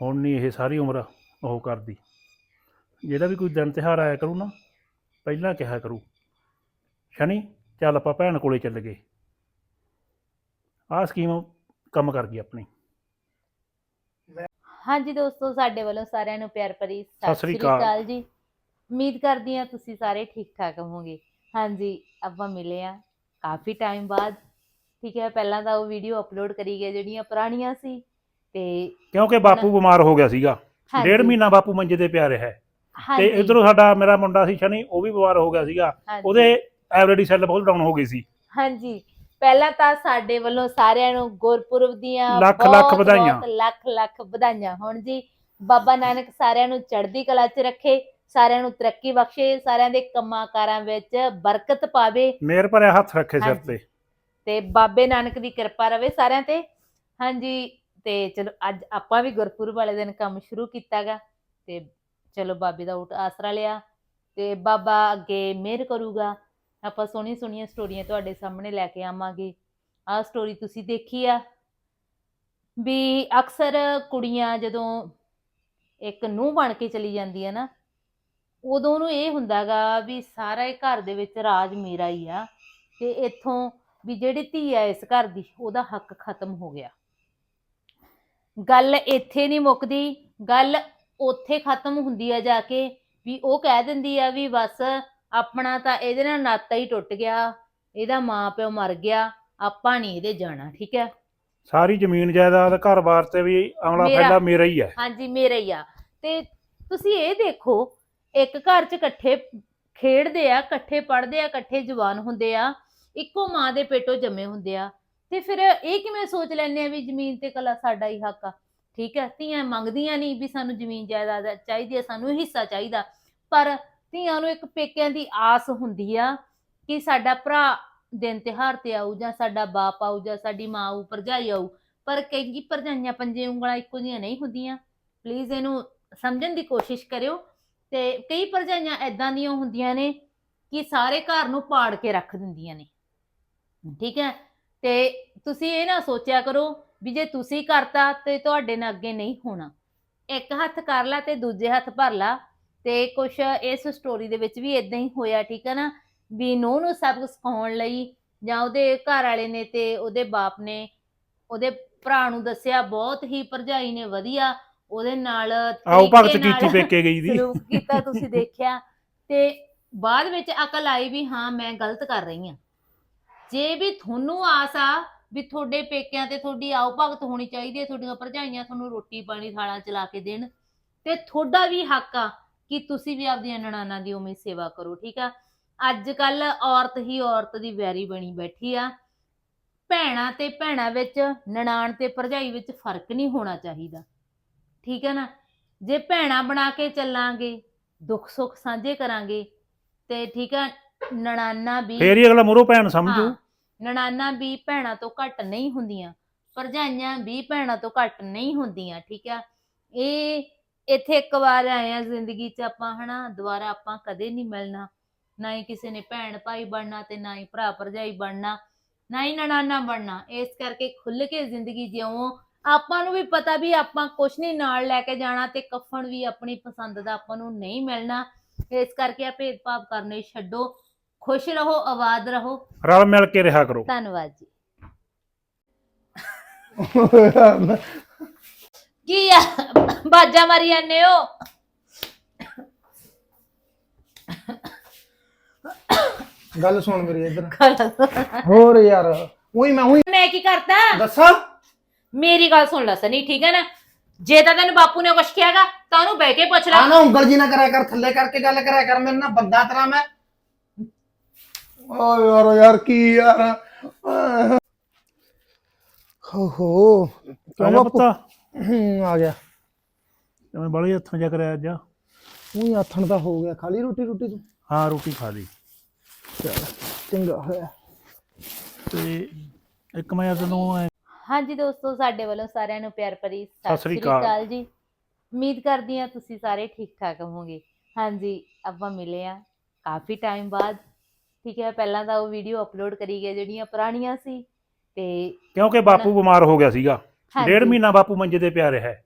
ਹੁਣ ਨਹੀਂ ਇਹ ਸਾਰੀ ਉਮਰ ਉਹ ਕਰਦੀ। ਜਿਹੜਾ ਵੀ ਕੋਈ ਦਿਨ ਤਿਉਹਾਰ ਆਇਆ ਕਰੂ ਨਾ ਪਹਿਲਾਂ ਕਿਹਾ ਕਰੂ। ਸ਼ਨੀ ਚੱਲ ਆਪਾਂ ਭੈਣ ਕੋਲੇ ਚੱਲ ਗਏ। ਆਹ ਸਕੀਮ ਕੰਮ ਕਰ ਗਈ ਆਪਣੀ। ਹਾਂਜੀ ਦੋਸਤੋ ਸਾਡੇ ਵੱਲੋਂ ਸਾਰਿਆਂ ਨੂੰ ਪਿਆਰ ਭਰੀ ਸਤਿ ਸ੍ਰੀ ਅਕਾਲ। ਜੀ। ਉਮੀਦ ਕਰਦੀ ਹਾਂ ਤੁਸੀਂ ਸਾਰੇ ਠੀਕ ਠਾਕ ਹੋਵੋਗੇ। ਹਾਂਜੀ ਆਪਾਂ ਮਿਲੇ ਆ ਕਾਫੀ ਟਾਈਮ ਬਾਅਦ। ਠੀਕ ਹੈ ਪਹਿਲਾਂ ਤਾਂ ਉਹ ਵੀਡੀਓ ਅਪਲੋਡ ਕਰੀ ਗਏ ਜਿਹੜੀਆਂ ਪੁਰਾਣੀਆਂ ਸੀ। ਤੇ ਕਿਉਂਕਿ ਬਾਪੂ ਬਿਮਾਰ ਹੋ ਗਿਆ ਸੀਗਾ। ਹਾਂਜੀ, ਡੇਢ ਮਹੀਨਾ ਬਾਪੂ ਮੰਜੇ ਤੇ ਪਿਆ ਰਿਹਾ। ਹੈ। ਤੇ ਹਾਂਜੀ, ਇਧਰੋਂ ਸਾਡਾ ਮੇਰਾ ਮੁੰਡਾ ਸੀ ਸ਼ਨੀ ਉਹ ਵੀ ਬਿਮਾਰ ਹੋ ਗਿਆ ਸੀਗਾ। ਹਾਂਜੀ, ਉਹਦੇ ਐਵਰੇਡੀ ਸੈੱਲ ਬਹੁਤ ਡਾਊਨ ਹੋ ਗਈ ਸੀ। ਹਾਂਜੀ। ਪਹਿਲਾਂ ਤਾਂ ਸਾਡੇ ਵੱਲੋਂ ਸਾਰਿਆਂ ਨੂੰ ਗੁਰਪੁਰਬ ਦੀਆਂ ਲੱਖ- ਲੱਖ ਬਹੁਤ- ਵਧਾਈਆਂ। ਬਹੁਤ ਲੱਖ ਲੱਖ ਵਧਾਈਆਂ। ਹੁਣ ਜੀ ਬਾਬਾ ਨਾਨਕ ਸਾਰਿਆਂ ਨੂੰ ਚੜ੍ਹਦੀ ਕਲਾ 'ਚ ਰੱਖੇ ਸਾਰਿਆਂ ਨੂੰ ਤਰੱਕੀ ਬਖਸ਼ੇ ਸਾਰਿਆਂ ਦੇ ਕੰਮਾਂ ਕਾਰਾਂ ਵਿੱਚ ਬਰਕਤ ਪਾਵੇ। ਮੇਰ ਭਰਿਆ ਹੱਥ ਰੱਖੇ ਸਿਰ ਹਾਂਜੀ। ਤੇ। ਤੇ ਬਾਬੇ ਨਾਨਕ ਦੀ ਕਿਰਪਾ ਰਵੇ ਸਾਰਿਆਂ ਤੇ। ਹਾਂਜੀ। ਤੇ ਚਲੋ ਅੱਜ ਆਪਾਂ ਵੀ ਗੁਰਪੁਰਬ ਵਾਲੇ ਦਿਨ ਕੰਮ ਸ਼ੁਰੂ ਕੀਤਾਗਾ ਤੇ ਚਲੋ ਬਾਬੇ ਦਾ ਉਟ ਆਸਰਾ ਲਿਆ ਤੇ ਬਾਬਾ ਅੱਗੇ ਮਿਹਰ ਕਰੂਗਾ। ਆਪਾਂ ਸੋਹਣੀਆਂ ਸੋਹਣੀਆਂ ਸਟੋਰੀਆਂ ਤੁਹਾਡੇ ਸਾਹਮਣੇ ਲੈ ਕੇ ਆਵਾਂਗੇ। ਆਹ ਸਟੋਰੀ ਤੁਸੀਂ ਦੇਖੀ ਆ ਵੀ ਅਕਸਰ ਕੁੜੀਆਂ ਜਦੋਂ ਇੱਕ ਨੂੰਹ ਬਣ ਕੇ ਚਲੀ ਜਾਂਦੀ ਹੈ ਨਾ, ਉਦੋਂ ਨੂੰ ਇਹ ਹੁੰਦਾਗਾ ਵੀ ਸਾਰਾ ਇਹ ਘਰ ਦੇ ਵਿੱਚ ਰਾਜ ਮੇਰਾ ਹੀ ਆ ਤੇ ਇੱਥੋਂ ਵੀ ਜਿਹੜੀ ਧੀ ਆ ਇਸ ਘਰ ਦੀ, ਉਹਦਾ ਹੱਕ ਖਤਮ ਹੋ ਗਿਆ। ਗੱਲ ਇੱਥੇ ਨਹੀਂ ਮੁੱਕਦੀ ਗੱਲ ਉੱਥੇ ਖਤਮ ਹੁੰਦੀ ਆ ਜਾ ਕੇ ਵੀ ਉਹ ਕਹਿ ਦਿੰਦੀ ਆ ਵੀ ਬਸ ਆਪਣਾ ਤਾਂ ਇਹਦੇ ਨਾਲ ਨਾਤਾ ਹੀ ਟੁੱਟ ਗਿਆ ਇਹਦਾ ਮਾਂ ਪਿਓ ਮਰ ਗਿਆ ਆਪਾਂ ਨਹੀਂ ਇਹਦੇ ਜਾਣਾ ਠੀਕ ਹੈ? ਸਾਰੀ ਜ਼ਮੀਨ ਜਾਇਦਾਦ ਘਰ-ਬਾਰ ਤੇ ਵੀ ਆਮਲਾ ਮੇਰਾ। ਫੈਲਾ ਮੇਰਾ ਹੀ ਹੈ ਹਾਂਜੀ ਮੇਰਾ ਹੀ ਆ। ਤੇ ਤੁਸੀਂ ਇਹ ਦੇਖੋ ਇੱਕ ਘਰ 'ਚ ਇਕੱਠੇ ਖੇਡਦੇ ਆ ਇਕੱਠੇ ਪੜ੍ਹਦੇ ਆ ਇਕੱਠੇ ਜਵਾਨ ਹੁੰਦੇ ਆ ਇੱਕੋ ਮਾਂ ਦੇ ਪੇਟੋਂ ਜੰਮੇ ਹੁੰਦੇ ਆ। ਤੇ ਫਿਰ ਇਹ ਕਿਵੇਂ ਸੋਚ ਲੈਂਦੇ ਆ ਵੀ ਜ਼ਮੀਨ ਤੇ ਕੱਲਾ ਸਾਡਾ ਹੀ ਹੱਕ ਆ? ਠੀਕ ਹੈ, ਧੀਆਂ ਮੰਗਦੀਆਂ ਨਹੀਂ ਵੀ ਸਾਨੂੰ ਜ਼ਮੀਨ ਜਾਇਦਾਦ ਚਾਹੀਦੀ ਆ ਸਾਨੂੰ ਹਿੱਸਾ ਚਾਹੀਦਾ। ਪਰ ਧੀਆਂ ਨੂੰ ਇੱਕ ਪੇਕਿਆਂ ਦੀ ਆਸ ਹੁੰਦੀ ਆ ਕਿ ਸਾਡਾ ਭਰਾ ਦਿਨ ਤਿਉਹਾਰ ਤੇ ਆਊ ਜਾਂ ਸਾਡਾ ਬਾਪ ਆਊ ਜਾਂ ਸਾਡੀ ਮਾਂ ਆਊ, ਭਰਜਾਈ ਆਊ, ਪਰ ਕਈ ਭਰਜਾਈਆਂ ਪੰਜੇ ਉਂਗਲਾਂ ਇੱਕੋ ਜਿਹੀਆਂ ਨਹੀਂ ਹੁੰਦੀਆਂ। ਪਲੀਜ਼ ਇਹਨੂੰ ਸਮਝਣ ਦੀ ਕੋਸ਼ਿਸ਼ ਕਰਿਓ। ਤੇ ਕਈ ਭਰਜਾਈਆਂ ਐਦਾਂ ਦੀਆਂ ਹੁੰਦੀਆਂ ਨੇ ਕਿ ਸਾਰੇ ਘਰ ਨੂੰ ਪਾੜ ਕੇ ਰੱਖ ਦਿੰਦੀਆਂ ਨੇ। ਠੀਕ ਹੈ ਤੇ ਤੁਸੀਂ ਇਹ ਨਾ ਸੋਚਿਆ ਕਰੋ ਵੀ ਜੇ ਤੁਸੀਂ ਕਰਤਾ ਤੇ ਤੁਹਾਡੇ ਨਾਲ ਅੱਗੇ ਨਹੀਂ ਹੋਣਾ। ਇੱਕ ਹੱਥ ਕਰ ਲਾ ਤੇ ਦੂਜੇ ਹੱਥ ਭਰ ਲਾ ਤੇ ਕੁਛ ਇਸ ਸਟੋਰੀ ਦੇ ਵਿੱਚ ਵੀ ਇਦਾਂ ਹੀ ਹੋਇਆ ਠੀਕ ਹੈ ਨਾ? ਵੀ ਨੂੰਹ ਨੂੰ ਸਬਕ ਸਿਖਾਉਣ ਲਈ ਜਾਂ ਉਹਦੇ ਘਰ ਵਾਲੇ ਨੇ ਤੇ ਉਹਦੇ ਬਾਪ ਨੇ ਉਹਦੇ ਭਰਾ ਨੂੰ ਦੱਸਿਆ ਬਹੁਤ ਹੀ ਭਰਜਾਈ ਨੇ ਵਧੀਆ। ਉਹਦੇ ਨਾਲ ਆਓ ਭਗਤ ਤਰੀਕੇ ਨਾਲ ਕੀਤੀ ਪੇਕੇ ਗਈ ਦੀ। ਸਲੂਕ ਕੀਤਾ ਤੁਸੀਂ ਦੇਖਿਆ। ਤੇ ਬਾਅਦ ਵਿੱਚ ਅਕਲ ਆਈ ਵੀ ਹਾਂ ਮੈਂ ਗਲਤ ਕਰ ਰਹੀ ਹਾਂ। ਜੇ ਵੀ ਤੁਹਾਨੂੰ ਆਸ ਆ ਵੀ ਤੁਹਾਡੇ ਪੇਕਿਆਂ ਤੇ ਤੁਹਾਡੀ ਆਓ ਭਗਤ ਹੋਣੀ ਚਾਹੀਦੀ ਹੈ, ਤੁਹਾਡੀਆਂ ਭਰਜਾਈਆਂ ਤੁਹਾਨੂੰ ਰੋਟੀ ਪਾਣੀ ਥਾਲਾਂ ਚਲਾ ਕੇ ਦੇਣ, ਤੇ ਤੁਹਾਡਾ ਵੀ ਹੱਕ ਆ ਕਿ ਤੁਸੀਂ ਵੀ ਆਪਦੀਆਂ ਨਣਾਨਾਂ ਦੀ ਉਵੇਂ ਸੇਵਾ ਕਰੋ, ਠੀਕ ਆ? ਅੱਜ ਕੱਲ ਔਰਤ ਹੀ ਔਰਤ ਦੀ ਵੈਰੀ ਬਣੀ ਬੈਠੀ ਆ। ਭੈਣਾਂ ਤੇ ਭੈਣਾਂ ਵਿੱਚ ਨਨਾਣ ਤੇ ਭਰਜਾਈ ਵਿੱਚ ਫ਼ਰਕ ਨਹੀਂ ਹੋਣਾ ਚਾਹੀਦਾ, ਠੀਕ ਹੈ ਨਾ? ਜੇ ਭੈਣਾਂ ਬਣਾ ਕੇ ਚੱਲਾਂਗੇ ਦੁੱਖ ਸੁੱਖ ਸਾਂਝੇ ਕਰਾਂਗੇ, ਤੇ ਠੀਕ ਹੈ ਨਣਾਨਾ ਵੀ ਫੇਰ ਹੀ ਅਗਲਾ ਮੂਹਰੋਂ ਭੈਣ ਸਮਝੂ। ਹਾਂ, ਨਣਾਨਾ ਵੀ ਭੈਣਾਂ ਤੋਂ ਘੱਟ ਨਹੀਂ ਹੁੰਦੀਆਂ ਭਰਜਾਈਆਂ ਵੀ ਭੈਣਾਂ ਤੋਂ ਘੱਟ ਨਹੀਂ ਹੁੰਦੀਆਂ ਠੀਕ ਆ? ਇਹ ਇੱਥੇ ਇੱਕ ਵਾਰ ਆਏ ਆ ਜ਼ਿੰਦਗੀ 'ਚ ਆਪਾਂ ਹਨਾ? ਦੁਬਾਰਾ ਆਪਾਂ ਕਦੇ ਨਹੀਂ ਮਿਲਣਾ। ਨਾ ਹੀ ਕਿਸੇ ਨੇ ਭੈਣ ਭਾਈ ਬਣਨਾ ਤੇ ਨਾ ਹੀ ਭਰਾ ਭਰਜਾਈ ਬਣਨਾ ਨਾ ਹੀ ਨਣਾਨਾ ਬਣਨਾ। ਇਸ ਕਰਕੇ ਖੁੱਲ ਕੇ ਜ਼ਿੰਦਗੀ ਜਿਉਂ। ਆਪਾਂ ਨੂੰ ਵੀ ਪਤਾ ਵੀ ਆਪਾਂ ਕੁਛ ਨਹੀਂ ਨਾਲ ਲੈ ਕੇ ਜਾਣਾ ਤੇ ਕਫਨ ਵੀ ਆਪਣੀ ਪਸੰਦ ਦਾ ਆਪਾਂ ਨੂੰ ਨਹੀਂ ਮਿਲਣਾ। ਇਸ ਕਰਕੇ ਆ ਭੇਦਭਾਵ ਕਰਨੇ ਛੱਡੋ। ਖੁਸ਼ ਰਹੋ ਆਬਾਦ ਰਹੋ। ਰਲ ਮਿਲ ਕੇ ਰਿਹਾ ਕਰੋ। ਧੰਨਵਾਦ ਜੀ। ਕੀ ਆ? ਬਾਜਾ ਮਾਰੀ ਜਾਂਦੇ ਹੋ। ਗੱਲ ਸੁਣ ਮੇਰੀ ਇੱਧਰ। ਹੋਰ ਯਾਰ ਉਹੀ ਮੈਂ ਉਹੀ ਮੈਂ ਕੀ ਕਰਦਾ ਦੱਸਾਂ? ਮੇਰੀ ਗੱਲ ਸੁਣ ਲੈ ਸਨੀ ਠੀਕ ਹੈ ਨਾ? ਜੇ ਤਾਂ ਤੈਨੂੰ ਬਾਪੂ ਨੇ ਕੁਛ ਕਿਹਾਗਾ ਤਾਂ ਉਹਨੂੰ ਬਹਿ ਕੇ ਪੁੱਛ ਲੈ। ਆ ਨਾ ਉਂਗਲ ਜੀ ਨਾ ਕਰਿਆ ਕਰ ਥੱਲੇ ਕਰਕੇ ਗੱਲ ਕਰਿਆ ਕਰ ਮੇਰੇ ਨਾਲ ਬੰਦਾ ਤੇਰਾ ਮੈਂ ਓ ਯਾਰ ਯਾਰ ਕੀ ਯਾਰ? ਹੋ ਹੋ। ਆ ਜਾ ਪੁੱਤਾ। ਹੂੰ, ਆ ਗਿਆ। ਮੈਂ ਬੜੀ ਹੱਥਾਂ ਜਾ ਕਰਿਆ ਅੱਜ। ਉਹੀ ਆਥਣ ਦਾ ਹੋ ਗਿਆ। ਖਾਲੀ ਰੋਟੀ ਰੋਟੀ ਤੂੰ? ਹਾਂ ਰੋਟੀ ਖਾ ਲਈ। ਚੱਲ ਚੰਗਾ ਹੋਇਆ। ਤੇ ਇੱਕ ਮੈਂ ਤੈਨੂੰ ਐਂ ਹਾਂਜੀ ਦੋਸਤੋ ਸਾਡੇ ਵੱਲੋਂ ਸਾਰਿਆਂ ਨੂੰ ਪਿਆਰ ਭਰੀ ਸਤਿ ਸ੍ਰੀ ਅਕਾਲ। ਜੀ। ਉਮੀਦ ਕਰਦੀ ਹਾਂ ਤੁਸੀਂ ਸਾਰੇ ਠੀਕ ਠਾਕ ਹੋਵੋਗੇ। ਹਾਂਜੀ ਆਪਾਂ ਮਿਲੇ ਆ ਕਾਫੀ ਟਾਈਮ ਬਾਅਦ। ਠੀਕ ਹੈ ਪਹਿਲਾਂ ਤਾਂ ਉਹ ਵੀਡੀਓ ਅਪਲੋਡ ਕਰੀ ਗਏ ਜਿਹੜੀਆਂ ਪੁਰਾਣੀਆਂ ਸੀ। ਤੇ ਕਿਉਂਕਿ ਬਾਪੂ ਬਿਮਾਰ ਹੋ ਗਿਆ ਸੀਗਾ। ਹਾਂਜੀ, ਡੇਢ ਮਹੀਨਾ ਬਾਪੂ ਮੰਜੇ ਤੇ ਪਿਆ ਰਿਹਾ। ਤੇ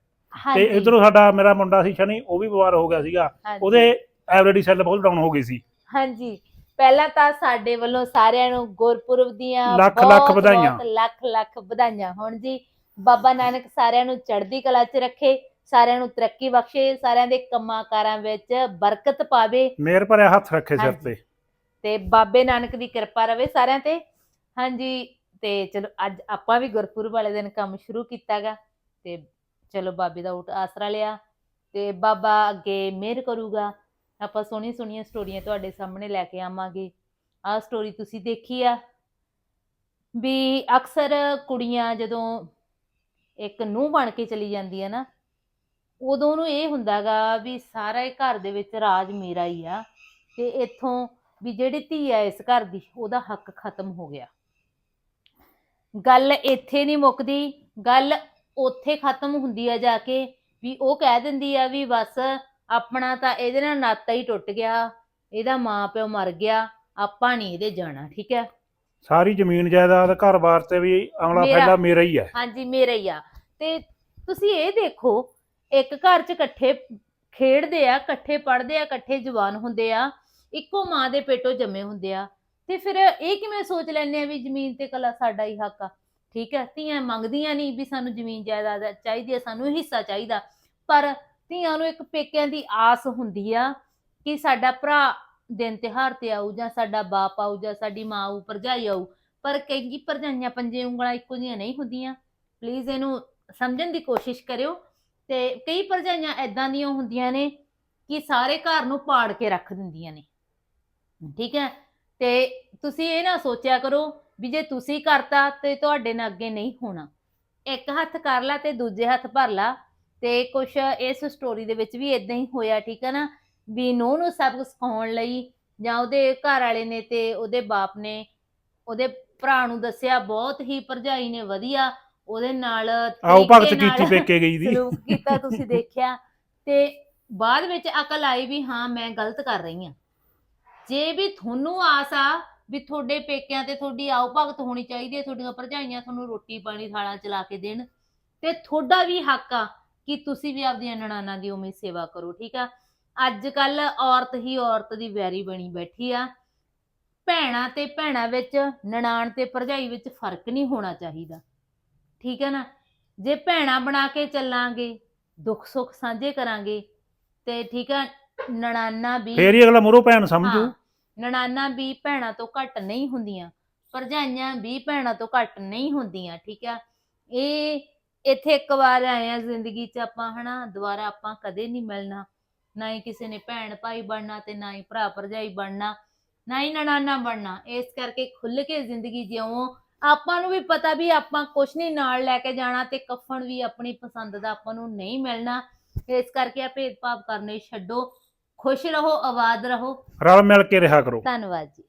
ਹਾਂਜੀ, ਇਧਰੋਂ ਸਾਡਾ ਮੇਰਾ ਮੁੰਡਾ ਸੀ ਸ਼ਨੀ ਉਹ ਵੀ ਬਿਮਾਰ ਹੋ ਗਿਆ ਸੀਗਾ। ਹਾਂਜੀ, ਉਹਦੇ ਐਵਰੇਡੀ ਸੈੱਲ ਬਹੁਤ ਡਾਊਨ ਹੋ ਗਈ ਸੀ। ਹਾਂਜੀ। ਪਹਿਲਾਂ ਤਾਂ ਸਾਡੇ ਵੱਲੋਂ ਸਾਰਿਆਂ ਨੂੰ ਗੁਰਪੁਰਬ ਦੀਆਂ ਲੱਖ ਲੱਖ ਬਹੁਤ- ਵਧਾਈਆਂ। ਬਹੁਤ ਲੱਖ ਲੱਖ ਵਧਾਈਆਂ। ਹੋਣ ਜੀ ਬਾਬਾ ਨਾਨਕ ਸਾਰਿਆਂ ਨੂੰ ਚੜ੍ਹਦੀ ਕਲਾ 'ਚ ਰੱਖੇ ਸਾਰਿਆਂ ਨੂੰ ਤਰੱਕੀ ਬਖਸ਼ੇ ਸਾਰਿਆਂ ਦੇ ਕੰਮਾਂ ਕਾਰਾਂ ਵਿੱਚ ਬਰਕਤ ਪਾਵੇ। ਮੇਰ ਭਰਿਆ ਹੱਥ ਰੱਖੇ ਸਿਰ ਹਾਂਜੀ। ਤੇ। ਤੇ ਬਾਬੇ ਨਾਨਕ ਦੀ ਕਿਰਪਾ ਰਵੇ ਸਾਰਿਆਂ ਤੇ। ਹਾਂਜੀ, ਤੇ ਚਲੋ ਅੱਜ ਆਪਾਂ ਵੀ ਗੁਰਪੁਰਬ ਵਾਲੇ ਦਿਨ ਕੰਮ ਸ਼ੁਰੂ ਕੀਤਾਗਾ। ਤੇ ਚਲੋ ਬਾਬੇ ਦਾ ਉਟ ਆਸਰਾ ਲਿਆ ਤੇ ਬਾਬਾ ਅੱਗੇ ਮਿਹਰ ਕਰੂਗਾ। ਆਪਾਂ ਸੋਹਣੀਆਂ ਸੋਹਣੀਆਂ ਸਟੋਰੀਆਂ ਤੁਹਾਡੇ ਸਾਹਮਣੇ ਲੈ ਕੇ ਆਵਾਂਗੇ। ਆਹ ਸਟੋਰੀ ਤੁਸੀਂ ਦੇਖੀ ਆ ਵੀ ਅਕਸਰ ਕੁੜੀਆਂ ਜਦੋਂ ਇੱਕ ਨੂੰਹ ਬਣ ਕੇ ਚਲੀ ਜਾਂਦੀ ਹੈ ਨਾ, ਉਦੋਂ ਨੂੰ ਇਹ ਹੁੰਦਾਗਾ ਵੀ ਸਾਰਾ ਇਹ ਘਰ ਦੇ ਵਿੱਚ ਰਾਜ ਮੇਰਾ ਹੀ ਆ। ਤੇ ਇੱਥੋਂ ਵੀ ਜਿਹੜੀ ਧੀ ਆ ਇਸ ਘਰ ਦੀ ਉਹਦਾ ਹੱਕ ਖਤਮ ਹੋ ਗਿਆ। ਗੱਲ ਇੱਥੇ ਨਹੀਂ ਮੁੱਕਦੀ ਗੱਲ ਉੱਥੇ ਖਤਮ ਹੁੰਦੀ ਆ ਜਾ ਕੇ ਵੀ ਉਹ ਕਹਿ ਦਿੰਦੀ ਆ ਵੀ ਬਸ ਆਪਣਾ ਤਾਂ ਇਹਦੇ ਨਾਲ ਨਾਤਾ ਹੀ ਟੁੱਟ ਗਿਆ ਇਹਦਾ ਮਾਂ ਪਿਓ ਮਰ ਗਿਆ ਆਪਾਂ ਨਹੀਂ ਇਹਦੇ ਜਾਣਾ ਠੀਕ ਹੈ? ਸਾਰੀ ਜ਼ਮੀਨ ਜਾਇਦਾਦ ਘਰ-ਬਾਰ ਤੇ ਵੀ ਆਮਲਾ ਮੇਰਾ। ਫੈਲਾ ਮੇਰਾ ਹੀ ਹੈ ਹਾਂਜੀ ਮੇਰਾ ਹੀ ਆ। ਤੇ ਤੁਸੀਂ ਇਹ ਦੇਖੋ ਇੱਕ ਘਰ 'ਚ ਇਕੱਠੇ ਖੇਡਦੇ ਆ ਇਕੱਠੇ ਪੜ੍ਹਦੇ ਆ ਇਕੱਠੇ ਜਵਾਨ ਹੁੰਦੇ ਆ ਇੱਕੋ ਮਾਂ ਦੇ ਪੇਟੋਂ ਜੰਮੇ ਹੁੰਦੇ ਆ। ਤੇ ਫਿਰ ਇਹ ਕਿਵੇਂ ਸੋਚ ਲੈਂਦੇ ਆ ਵੀ ਜ਼ਮੀਨ ਤੇ ਕਲਾ ਸਾਡਾ ਹੀ ਹੱਕ ਆ? ਠੀਕ ਹੈ ਧੀਆਂ ਮੰਗਦੀਆਂ ਨਹੀਂ ਵੀ ਸਾਨੂੰ ਜ਼ਮੀਨ ਜਾਇਦਾਦ ਚਾਹੀਦੀ ਹੈ ਸਾਨੂੰ ਹਿੱਸਾ ਚਾਹੀਦਾ। ਪਰ ਧੀਆਂ ਨੂੰ ਇੱਕ ਪੇਕਿਆਂ ਦੀ ਆਸ ਹੁੰਦੀ ਆ ਕਿ ਸਾਡਾ ਭਰਾ ਦਿਨ ਤਿਉਹਾਰ ਤੇ ਆਊ ਜਾਂ ਸਾਡਾ ਬਾਪ ਆਊ ਜਾਂ ਸਾਡੀ ਮਾਂ ਆਊ, ਭਰਜਾਈ ਆਊ। ਪਰ ਕਈ ਭਰਜਾਈਆਂ ਪੰਜੇ ਉਂਗਲਾਂ ਇੱਕੋ ਜਿਹੀਆਂ ਨਹੀਂ ਹੁੰਦੀਆਂ। ਪਲੀਜ਼ ਇਹਨੂੰ ਸਮਝਣ ਦੀ ਕੋਸ਼ਿਸ਼ ਕਰਿਓ। ਤੇ ਕਈ ਭਰਜਾਈਆਂ ਐਦਾਂ ਦੀਆਂ ਹੁੰਦੀਆਂ ਨੇ ਕਿ ਸਾਰੇ ਘਰ ਨੂੰ ਪਾੜ ਕੇ ਰੱਖ ਦਿੰਦੀਆਂ ਨੇ। ਠੀਕ ਹੈ? ਤੇ ਤੁਸੀਂ ਇਹ ਨਾ ਸੋਚਿਆ ਕਰੋ ਵੀ ਜੇ ਤੁਸੀਂ ਕਰਤਾ ਤੇ ਤੁਹਾਡੇ ਨਾਲ ਅੱਗੇ ਨਹੀਂ ਹੋਣਾ। ਇੱਕ ਹੱਥ ਕਰ ਲਾ ਤੇ ਦੂਜੇ ਹੱਥ ਭਰ ਲਾ ਤੇ ਕੁਛ ਇਸ ਸਟੋਰੀ ਦੇ ਵਿੱਚ ਵੀ ਇਦਾਂ ਹੀ ਹੋਇਆ ਠੀਕ ਹੈ ਨਾ? ਵੀ ਨੂੰਹ ਨੂੰ ਸਭ ਕੁਝ ਸਿਖਾਉਣ ਲਈ ਜਾਂ ਉਹਦੇ ਘਰ ਵਾਲੇ ਨੇ ਤੇ ਉਹਦੇ ਬਾਪ ਨੇ ਉਹਦੇ ਭਰਾ ਨੂੰ ਦੱਸਿਆ ਬਹੁਤ ਹੀ ਭਰਜਾਈ ਨੇ ਵਧੀਆ ਉਹਦੇ ਨਾਲ ਆਓ ਭਗਤ ਤਰੀਕੇ ਨਾਲ ਪੇਕੇ ਗਈ ਦੀ। ਸਲੂਕ ਕੀਤਾ ਤੁਸੀਂ ਦੇਖਿਆ ਤੇ ਬਾਅਦ ਵਿੱਚ ਅਕਲ ਆਈ ਵੀ ਹਾਂ ਮੈਂ ਗਲਤ ਕਰ ਰਹੀ ਹਾਂ। ਜੇ ਵੀ ਤੁਹਾਨੂੰ ਆਸ ਆ ਵੀ ਤੁਹਾਡੇ ਪੇਕਿਆਂ ਤੇ ਤੁਹਾਡੀ ਆਓ ਭਗਤ ਹੋਣੀ ਚਾਹੀਦੀ ਹੈ, ਤੁਹਾਡੀਆਂ ਭਰਜਾਈਆਂ ਤੁਹਾਨੂੰ ਰੋਟੀ ਪਾਣੀ ਥਾਲਾਂ ਚਲਾ ਕੇ ਦੇਣ, ਤੇ ਤੁਹਾਡਾ ਵੀ ਹੱਕ ਆ ਕਿ ਤੁਸੀਂ ਵੀ ਆਪਦੀਆਂ ਨਣਾਨਾਂ ਦੀ ਉਵੇਂ ਸੇਵਾ ਕਰੋ, ਠੀਕ ਆ? ਅੱਜ ਕੱਲ ਔਰਤ ਹੀ ਔਰਤ ਦੀ ਵੈਰੀ ਬਣੀ ਬੈਠੀ ਆ। ਭੈਣਾਂ ਤੇ ਭੈਣਾਂ ਵਿੱਚ ਨਨਾਣ ਤੇ ਭਰਜਾਈ ਵਿੱਚ ਫ਼ਰਕ ਨਹੀਂ ਹੋਣਾ ਚਾਹੀਦਾ, ਠੀਕ ਹੈ ਨਾ? ਜੇ ਭੈਣਾਂ ਬਣਾ ਕੇ ਚੱਲਾਂਗੇ ਦੁੱਖ ਸੁੱਖ ਸਾਂਝੇ ਕਰਾਂਗੇ, ਤੇ ਠੀਕ ਹੈ ਨਣਾਨਾ ਵੀ ਫੇਰ ਹੀ ਅਗਲਾ ਮੂਹਰੋਂ ਭੈਣ ਸਮਝੂ। ਹਾਂ, ਨਣਾਨਾ ਵੀ ਭੈਣਾਂ ਤੋਂ ਘੱਟ ਨਹੀਂ ਹੁੰਦੀਆਂ ਭਰਜਾਈਆਂ ਵੀ ਭੈਣਾਂ ਤੋਂ ਘੱਟ ਨਹੀਂ ਹੁੰਦੀਆਂ ਠੀਕ ਆ? ਇਹ ਇੱਥੇ ਇੱਕ ਵਾਰ ਆਏ ਆ ਜ਼ਿੰਦਗੀ 'ਚ ਆਪਾਂ ਹਨਾ? ਦੁਬਾਰਾ ਆਪਾਂ ਕਦੇ ਨਹੀਂ ਮਿਲਣਾ। ਨਾ ਹੀ ਕਿਸੇ ਨੇ ਭੈਣ ਭਾਈ ਬਣਨਾ ਤੇ ਨਾ ਹੀ ਭਰਾ ਭਰਜਾਈ ਬਣਨਾ ਨਾ ਹੀ ਨਣਾਨਾ ਬਣਨਾ। ਇਸ ਕਰਕੇ ਖੁੱਲ ਕੇ ਜ਼ਿੰਦਗੀ ਜਿਉਓ ਆਪਾਂ ਨੂੰ ਵੀ ਪਤਾ ਵੀ ਆਪਾਂ ਕੁਛ ਨਹੀਂ ਨਾਲ ਲੈ ਕੇ ਜਾਣਾ ਤੇ ਕਫਨ ਵੀ ਆਪਣੀ ਪਸੰਦ ਦਾ ਆਪਾਂ ਨੂੰ ਨਹੀਂ ਮਿਲਣਾ। ਇਸ ਕਰਕੇ ਆ ਭੇਦਭਾਵ ਕਰਨੇ ਛੱਡੋ। ਖੁਸ਼ ਰਹੋ ਆਬਾਦ ਰਹੋ। ਰਲ ਮਿਲ ਕੇ ਰਿਹਾ ਕਰੋ। ਧੰਨਵਾਦ ਜੀ।